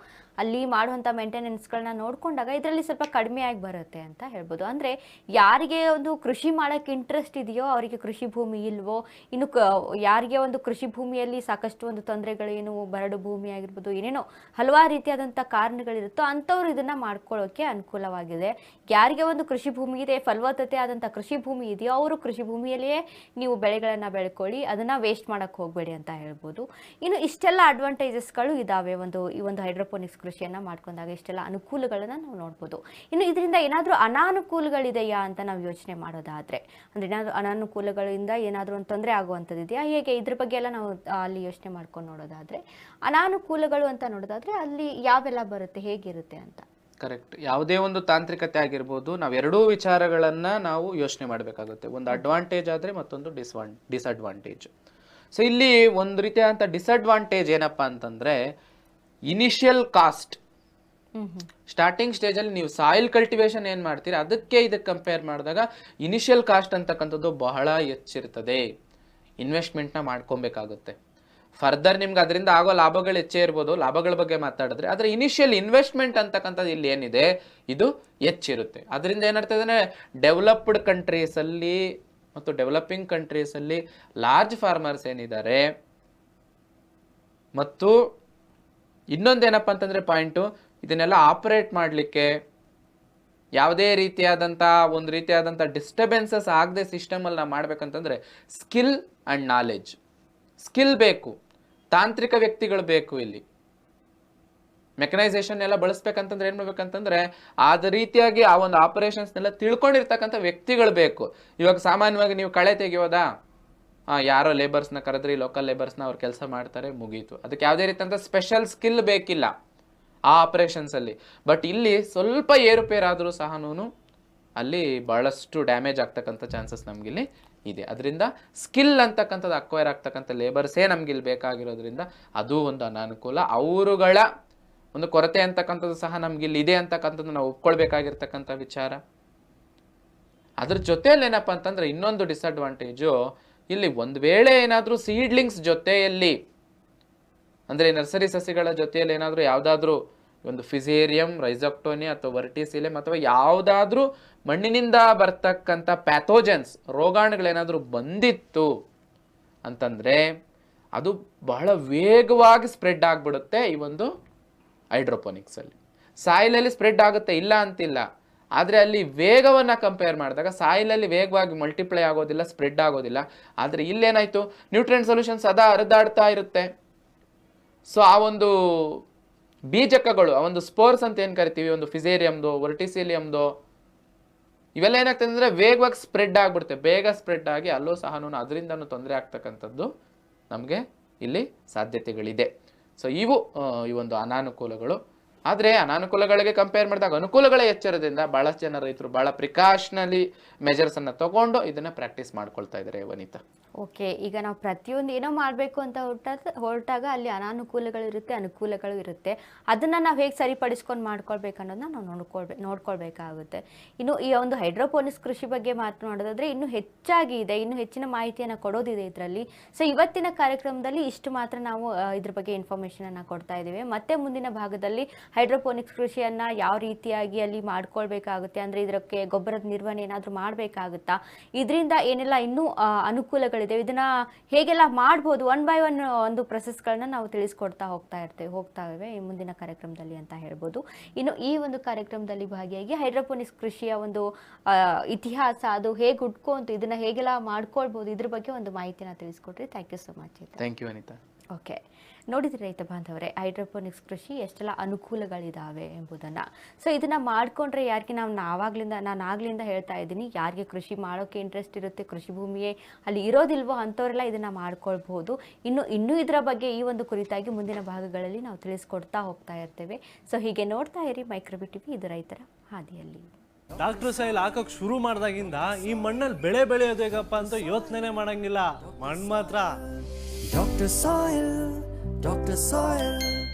ಅಲ್ಲಿ ಮಾಡುವಂಥ ಮೇಂಟೆನೆನ್ಸ್ಗಳನ್ನ ನೋಡಿಕೊಂಡಾಗ ಇದರಲ್ಲಿ ಸ್ವಲ್ಪ ಕಡಿಮೆಯಾಗಿ ಬರುತ್ತೆ ಅಂತ ಹೇಳ್ಬೋದು. ಅಂದರೆ ಯಾರಿಗೆ ಒಂದು ಕೃಷಿ ಮಾಡೋಕ್ಕೆ ಇಂಟ್ರೆಸ್ಟ್ ಇದೆಯೋ ಅವರಿಗೆ ಕೃಷಿ ಭೂಮಿ ಇಲ್ವೋ, ಇನ್ನು ಕ, ಯಾರಿಗೆ ಒಂದು ಕೃಷಿ ಭೂಮಿಯಲ್ಲಿ ಸಾಕಷ್ಟು ಒಂದು ತೊಂದರೆಗಳೇನು ಬರಡು ಭೂಮಿ ಆಗಿರ್ಬೋದು, ಏನೇನೋ ಹಲವಾರು ರೀತಿಯಾದಂಥ ಕಾರಣಗಳಿರುತ್ತೋ ಅಂಥವ್ರು ಇದನ್ನು ಮಾಡ್ಕೊಳ್ಳೋಕ್ಕೆ ಅನುಕೂಲವಾಗಿದೆ. ಯಾರಿಗೆ ಒಂದು ಕೃಷಿ ಭೂಮಿ ಇದೆ ಫಲವತ್ತತೆ ಆದಂಥ ಕೃಷಿ ಭೂಮಿ ಇದೆಯೋ, ಅವರು ಕೃಷಿ ಭೂಮಿಯಲ್ಲಿಯೇ ನೀವು ಬೆಳೆಗಳನ್ನು ಬೆಳ್ಕೊಳ್ಳಿ, ಅದನ್ನು ವೇಸ್ಟ್ ಮಾಡೋಕ್ಕೆ ಹೋಗಬೇಡಿ ಅಂತ ಹೇಳ್ಬೋದು. ಇನ್ನು ಇಷ್ಟೆಲ್ಲ ಅಡ್ವಾಂಟೇಜಸ್ಗಳು ಇದ್ದಾವೆ ಒಂದು ಈ ಒಂದು ಹೈಡ್ರೋಪೋನಿಕ್ಸ್ ಕೃಷಿಯನ್ನು ಮಾಡ್ಕೊಂಡಾಗ ಇಷ್ಟೆಲ್ಲ ಅನುಕೂಲಗಳನ್ನು ನಾವು ನೋಡ್ಬೋದು. ಇನ್ನು ಇದರಿಂದ ಏನಾದರೂ ಅನಾನುಕೂಲಗಳಿದೆಯಾ ಅಂತ ನಾವು ಯೋಚನೆ ಮಾಡೋದಾದರೆ, ಅಂದರೆ ಏನಾದರೂ ಅನಾನುಕೂಲಗಳಿಂದ ಏನಾದರೂ ಒಂದು ತೊಂದರೆ ಆಗುವಂಥದ್ದು ಇದೆಯಾ ಹೇಗೆ? ಇದ್ರ ಬಗ್ಗೆ ಎಲ್ಲ ನಾವು ಅಲ್ಲಿ ಯೋಚನೆ ಮಾಡ್ಕೊಂಡು ನೋಡೋದಾದರೆ, ಅನಾನುಕೂಲಗಳು ಅಂತ ನೋಡೋದಾದರೆ ಅಲ್ಲಿ ಯಾವೆಲ್ಲ ಬರುತ್ತೆ, ಹೇಗಿರುತ್ತೆ ಅಂತ. ಕರೆಕ್ಟ್ ಯಾವುದೇ ಒಂದು ತಾಂತ್ರಿಕತೆ ಆಗಿರ್ಬೋದು ನಾವು ಎರಡೂ ವಿಚಾರಗಳನ್ನು ನಾವು ಯೋಚನೆ ಮಾಡಬೇಕಾಗುತ್ತೆ. ಒಂದು ಅಡ್ವಾಂಟೇಜ್ ಆದರೆ ಮತ್ತೊಂದು ಡಿಸ್ವಾನ್ ಡಿಸ್ಅಡ್ವಾಂಟೇಜ್ ಸೊ ಇಲ್ಲಿ ಒಂದು ರೀತಿಯಾದಂಥ ಡಿಸ್ಅಡ್ವಾಂಟೇಜ್ ಏನಪ್ಪ ಅಂತಂದ್ರೆ ಇನಿಷಿಯಲ್ ಕಾಸ್ಟ್ ಸ್ಟಾರ್ಟಿಂಗ್ ಸ್ಟೇಜಲ್ಲಿ ನೀವು ಸಾಯಿಲ್ ಕಲ್ಟಿವೇಶನ್ ಏನು ಮಾಡ್ತೀರಿ ಅದಕ್ಕೆ ಇದಕ್ಕೆ ಕಂಪೇರ್ ಮಾಡಿದಾಗ ಇನಿಷಿಯಲ್ ಕಾಸ್ಟ್ ಅಂತಕ್ಕಂಥದ್ದು ಬಹಳ ಹೆಚ್ಚಿರ್ತದೆ. ಇನ್ವೆಸ್ಟ್ಮೆಂಟ್ನ ಮಾಡ್ಕೊಬೇಕಾಗುತ್ತೆ. ಫರ್ದರ್ ನಿಮ್ಗೆ ಅದರಿಂದ ಆಗೋ ಲಾಭಗಳು ಹೆಚ್ಚೇ ಇರ್ಬೋದು, ಲಾಭಗಳ ಬಗ್ಗೆ ಮಾತಾಡಿದ್ರೆ. ಆದರೆ ಇನಿಷಿಯಲ್ ಇನ್ವೆಸ್ಟ್ಮೆಂಟ್ ಅಂತಕ್ಕಂಥದ್ದು ಇಲ್ಲಿ ಏನಿದೆ, ಇದು ಹೆಚ್ಚಿರುತ್ತೆ. ಅದರಿಂದ ಏನಾಗ್ತದೆ ಡೆವಲಪ್ಡ್ ಕಂಟ್ರೀಸಲ್ಲಿ ಮತ್ತು ಡೆವಲಪಿಂಗ್ ಕಂಟ್ರೀಸಲ್ಲಿ ಲಾರ್ಜ್ ಫಾರ್ಮರ್ಸ್ ಏನಿದ್ದಾರೆ, ಮತ್ತು ಇನ್ನೊಂದೇನಪ್ಪ ಅಂತಂದರೆ ಪಾಯಿಂಟು ಇದನ್ನೆಲ್ಲ ಆಪರೇಟ್ ಮಾಡಲಿಕ್ಕೆ ಯಾವುದೇ ರೀತಿಯಾದಂಥ, ಒಂದು ರೀತಿಯಾದಂಥ ಡಿಸ್ಟರ್ಬೆನ್ಸಸ್ ಆಗದೆ ಸಿಸ್ಟಮಲ್ಲಿ ನಾವು ಮಾಡ್ಬೇಕಂತಂದರೆ ಸ್ಕಿಲ್ ಆ್ಯಂಡ್ ನಾಲೆಜ್ ಸ್ಕಿಲ್ ಬೇಕು. ತಾಂತ್ರಿಕ ವ್ಯಕ್ತಿಗಳು ಬೇಕು ಇಲ್ಲಿ. ಮೆಕನೈಸೇಷನ್ ಎಲ್ಲ ಬಳಸ್ಬೇಕಂತಂದ್ರೆ ಏನು ಮಾಡ್ಬೇಕಂತಂದ್ರೆ, ಆದ ರೀತಿಯಾಗಿ ಆ ಒಂದು ಆಪರೇಷನ್ಸ್ನೆಲ್ಲ ತಿಳ್ಕೊಂಡಿರ್ತಕ್ಕಂಥ ವ್ಯಕ್ತಿಗಳು ಬೇಕು. ಇವಾಗ ಸಾಮಾನ್ಯವಾಗಿ ನೀವು ಕಳೆ ತೆಗೆಯೋದಾ? ಯಾರೋ ಲೇಬರ್ಸ್ನ ಕರೆದ್ರಿ ಲೋಕಲ್ ಲೇಬರ್ಸ್ನ ಅವ್ರು ಕೆಲಸ ಮಾಡ್ತಾರೆ, ಮುಗೀತು. ಅದಕ್ಕೆ ಯಾವುದೇ ರೀತಿಯಂಥ ಸ್ಪೆಷಲ್ ಸ್ಕಿಲ್ ಬೇಕಿಲ್ಲ ಆ ಆಪರೇಷನ್ಸಲ್ಲಿ ಬಟ್ ಇಲ್ಲಿ ಸ್ವಲ್ಪ ಏರುಪೇರಾದರೂ ಸಹನೂ ಅಲ್ಲಿ ಬಹಳಷ್ಟು ಡ್ಯಾಮೇಜ್ ಆಗ್ತಕ್ಕಂಥ ಚಾನ್ಸಸ್ ನಮಗಿಲ್ಲಿ ಇದೆ. ಅದರಿಂದ ಸ್ಕಿಲ್ ಅಂತಕ್ಕಂಥದ್ದು ಅಕ್ವೈರ್ ಆಗ್ತಕ್ಕಂಥ ಲೇಬರ್ಸೇ ನಮ್ಗೆ ಇಲ್ಲಿ ಬೇಕಾಗಿರೋದ್ರಿಂದ ಅದು ಒಂದು ಅನಾನುಕೂಲ. ಅವರುಗಳ ಒಂದು ಕೊರತೆ ಅಂತಕ್ಕಂಥದ್ದು ಸಹ ನಮ್ಗಿಲ್ಲಿ ಇದೆ ಅಂತಕ್ಕಂಥದ್ದು ನಾವು ಒಪ್ಕೊಳ್ಬೇಕಾಗಿರ್ತಕ್ಕಂಥ ವಿಚಾರ. ಅದ್ರ ಜೊತೆಯಲ್ಲಿ ಏನಪ್ಪ ಅಂತಂದ್ರೆ ಇನ್ನೊಂದು ಡಿಸ್ಅಡ್ವಾಂಟೇಜು ಇಲ್ಲಿ ಒಂದು ವೇಳೆ ಏನಾದರೂ ಸೀಡ್ಲಿಂಗ್ಸ್ ಜೊತೆಯಲ್ಲಿ, ಅಂದರೆ ನರ್ಸರಿ ಸಸಿಗಳ ಜೊತೆಯಲ್ಲಿ ಏನಾದರೂ ಯಾವುದಾದ್ರೂ ಒಂದು ಫಿಸೇರಿಯಂ, ರೈಸಾಕ್ಟೋನಿ ಅಥವಾ ವರ್ಟಿಸಿಲಿಯಂ ಅಥವಾ ಯಾವುದಾದ್ರೂ ಮಣ್ಣಿನಿಂದ ಬರ್ತಕ್ಕಂಥ ಪ್ಯಾಥೋಜನ್ಸ್ ರೋಗಾಣುಗಳೇನಾದರೂ ಬಂದಿತ್ತು ಅಂತಂದರೆ ಅದು ಬಹಳ ವೇಗವಾಗಿ ಸ್ಪ್ರೆಡ್ ಆಗಿಬಿಡುತ್ತೆ ಈ ಒಂದು ಹೈಡ್ರೋಪೋನಿಕ್ಸಲ್ಲಿ ಸಾಯಿಲಲ್ಲಿ ಸ್ಪ್ರೆಡ್ ಆಗುತ್ತೆ ಇಲ್ಲ ಅಂತಿಲ್ಲ. ಆದರೆ ಅಲ್ಲಿ ವೇಗವನ್ನು ಕಂಪೇರ್ ಮಾಡಿದಾಗ ಸಾಯಿಲಲ್ಲಿ ವೇಗವಾಗಿ ಮಲ್ಟಿಪ್ಲೈ ಆಗೋದಿಲ್ಲ ಸ್ಪ್ರೆಡ್ ಆಗೋದಿಲ್ಲ. ಆದರೆ ಇಲ್ಲೇನಾಯಿತು? ನ್ಯೂಟ್ರಿಯನ್ ಸೊಲ್ಯೂಷನ್ಸ್ ಸದಾ ಹರಿದಾಡ್ತಾ ಇರುತ್ತೆ. ಸೊ ಆ ಒಂದು ಬೀಜಕಗಳು ಒಂದು ಸ್ಪೋರ್ಸ್ ಅಂತ ಏನು ಕರಿತೀವಿ, ಒಂದು ಫಿಸೇರಿಯಮ್ದು, ವರ್ಟಿಸಿಲಿಯಮ್ದು, ಇವೆಲ್ಲ ಏನಾಗ್ತದೆ ಅಂದರೆ ವೇಗವಾಗಿ ಸ್ಪ್ರೆಡ್ ಆಗಿಬಿಡುತ್ತೆ. ಬೇಗ ಸ್ಪ್ರೆಡ್ ಆಗಿ ಅಲ್ಲೂ ಸಹ ಅದರಿಂದನೂ ತೊಂದರೆ ಆಗ್ತಕ್ಕಂಥದ್ದು ನಮಗೆ ಇಲ್ಲಿ ಸಾಧ್ಯತೆಗಳಿದೆ. ಸೊ ಇವು ಈ ಒಂದು ಅನಾನುಕೂಲಗಳು. ಆದರೆ ಅನಾನುಕೂಲಗಳಿಗೆ ಕಂಪೇರ್ ಮಾಡಿದಾಗ ಅನುಕೂಲಗಳ ಎಚ್ಚರದಿಂದ ಭಾಳಷ್ಟು ಜನ ರೈತರು ಭಾಳ ಪ್ರಿಕಾಷನಲಿ ಮೆಜರ್ಸನ್ನು ತಗೊಂಡು ಇದನ್ನು ಪ್ರಾಕ್ಟೀಸ್ ಮಾಡ್ಕೊಳ್ತಾ ಇದ್ದಾರೆ ವನಿತಾ. ಓಕೆ, ಈಗ ನಾವು ಪ್ರತಿಯೊಂದು ಏನೋ ಮಾಡಬೇಕು ಅಂತ ಹೊರಟಾಗ ಹೊರಟಾಗ ಅಲ್ಲಿ ಅನಾನುಕೂಲಗಳು ಇರುತ್ತೆ, ಅನುಕೂಲಗಳು ಇರುತ್ತೆ. ಅದನ್ನು ನಾವು ಹೇಗೆ ಸರಿಪಡಿಸ್ಕೊಂಡು ಮಾಡ್ಕೊಳ್ಬೇಕು ಅನ್ನೋದನ್ನ ನಾವು ನೋಡ್ಕೊಳ್ಬೇಕು ನೋಡ್ಕೊಳ್ಬೇಕಾಗುತ್ತೆ. ಇನ್ನು ಈ ಒಂದು ಹೈಡ್ರೋಪೋನಿಕ್ಸ್ ಕೃಷಿ ಬಗ್ಗೆ ಮಾತನಾಡೋದಾದ್ರೆ ಇನ್ನೂ ಹೆಚ್ಚಾಗಿ ಇದೆ, ಇನ್ನೂ ಹೆಚ್ಚಿನ ಮಾಹಿತಿಯನ್ನು ಕೊಡೋದಿದೆ ಇದರಲ್ಲಿ. ಸೊ ಇವತ್ತಿನ ಕಾರ್ಯಕ್ರಮದಲ್ಲಿ ಇಷ್ಟು ಮಾತ್ರ ನಾವು ಇದ್ರ ಬಗ್ಗೆ ಇನ್ಫಾರ್ಮೇಷನನ್ನು ಕೊಡ್ತಾ ಇದ್ದೇವೆ. ಮತ್ತೆ ಮುಂದಿನ ಭಾಗದಲ್ಲಿ ಹೈಡ್ರೋಪೋನಿಕ್ಸ್ ಕೃಷಿಯನ್ನು ಯಾವ ರೀತಿಯಾಗಿ ಅಲ್ಲಿ ಮಾಡ್ಕೊಳ್ಬೇಕಾಗುತ್ತೆ? ಅಂದರೆ ಇದಕ್ಕೆ ಗೊಬ್ಬರದ ನಿರ್ವಹಣೆ ಏನಾದರೂ ಮಾಡಬೇಕಾಗುತ್ತಾ? ಇದರಿಂದ ಏನೆಲ್ಲ ಇನ್ನೂ ಅನುಕೂಲಗಳಿದೆ? ಇದನ್ನ ಹೇಗೆಲ್ಲ ಮಾಡ್ಬೋದು? ಒನ್ ಬೈ ಒನ್ ಒಂದು ಪ್ರೊಸೆಸ್ಗಳನ್ನ ನಾವು ತಿಳಿಸ್ಕೊಡ್ತಾ ಹೋಗ್ತಾ ಇರ್ತೇವೆ, ಹೋಗ್ತಾ ಇವೆ ಈ ಮುಂದಿನ ಕಾರ್ಯಕ್ರಮದಲ್ಲಿ ಅಂತ ಹೇಳ್ಬೋದು. ಇನ್ನು ಈ ಒಂದು ಕಾರ್ಯಕ್ರಮದಲ್ಲಿ ಭಾಗಿಯಾಗಿ ಹೈಡ್ರೋಪೋನಿಕ್ಸ್ ಕೃಷಿಯ ಒಂದು ಇತಿಹಾಸ, ಅದು ಹೇಗೆ ಹುಡ್ಕೊಂತು ಇದನ್ನ ಹೇಗೆಲ್ಲ ಮಾಡ್ಕೊಳ್ಬೋದು? ಇದ್ರ ಬಗ್ಗೆ ಒಂದು ಮಾಹಿತಿನ ತಿಳಿಸ್ಕೊಡ್ರಿ thank you so much thank you Vanitha okay. ನೋಡಿದ್ರಿ ರೈತ ಬಾಂಧವರೇ, ಹೈಡ್ರೋಪೋನಿಕ್ಸ್ ಕೃಷಿ ಎಷ್ಟೆಲ್ಲ ಅನುಕೂಲಗಳಿದ್ದಾವೆ ಎಂಬುದನ್ನು. ಸೊ ಇದನ್ನು ಮಾಡಿಕೊಂಡ್ರೆ ಯಾರಿಗೆ ನಾವು ನಾವಾಗ್ಲಿಂದ, ನಾನು ಆಗ್ಲಿಂದ ಹೇಳ್ತಾ ಇದ್ದೀನಿ, ಯಾರಿಗೆ ಕೃಷಿ ಮಾಡೋಕ್ಕೆ ಇಂಟ್ರೆಸ್ಟ್ ಇರುತ್ತೆ, ಕೃಷಿ ಭೂಮಿಯೇ ಅಲ್ಲಿ ಇರೋದಿಲ್ವೋ ಅಂಥವರೆಲ್ಲ ಇದನ್ನು ಮಾಡ್ಕೊಳ್ಬಹುದು. ಇನ್ನು, ಇನ್ನೂ ಇದರ ಬಗ್ಗೆ ಈ ಒಂದು ಕುರಿತಾಗಿ ಮುಂದಿನ ಭಾಗಗಳಲ್ಲಿ ನಾವು ತಿಳಿಸ್ಕೊಡ್ತಾ ಹೋಗ್ತಾ ಇರ್ತೇವೆ. ಸೊ ಹೀಗೆ ನೋಡ್ತಾ ಇರಿ ಮೈಕ್ರೋಬಿ ಟಿವಿ, ಇದು ರೈತರ ಹಾದಿಯಲ್ಲಿ. ಡಾಕ್ಟರ್ ಸೈಲ್ ಹಾಕಕ್ ಶುರು ಮಾಡ್ದಾಗಿಂದ ಈ ಮಣ್ಣಲ್ಲಿ ಬೆಳೆ ಬೆಳೆಯೋದೇಗಪ್ಪ ಅಂತ ಯೋಚನೆ ಮಾಡಂಗಿಲ್ಲ. ಮಣ್ಣು ಮಾತ್ರ. Dr. Soil, Dr. Soil.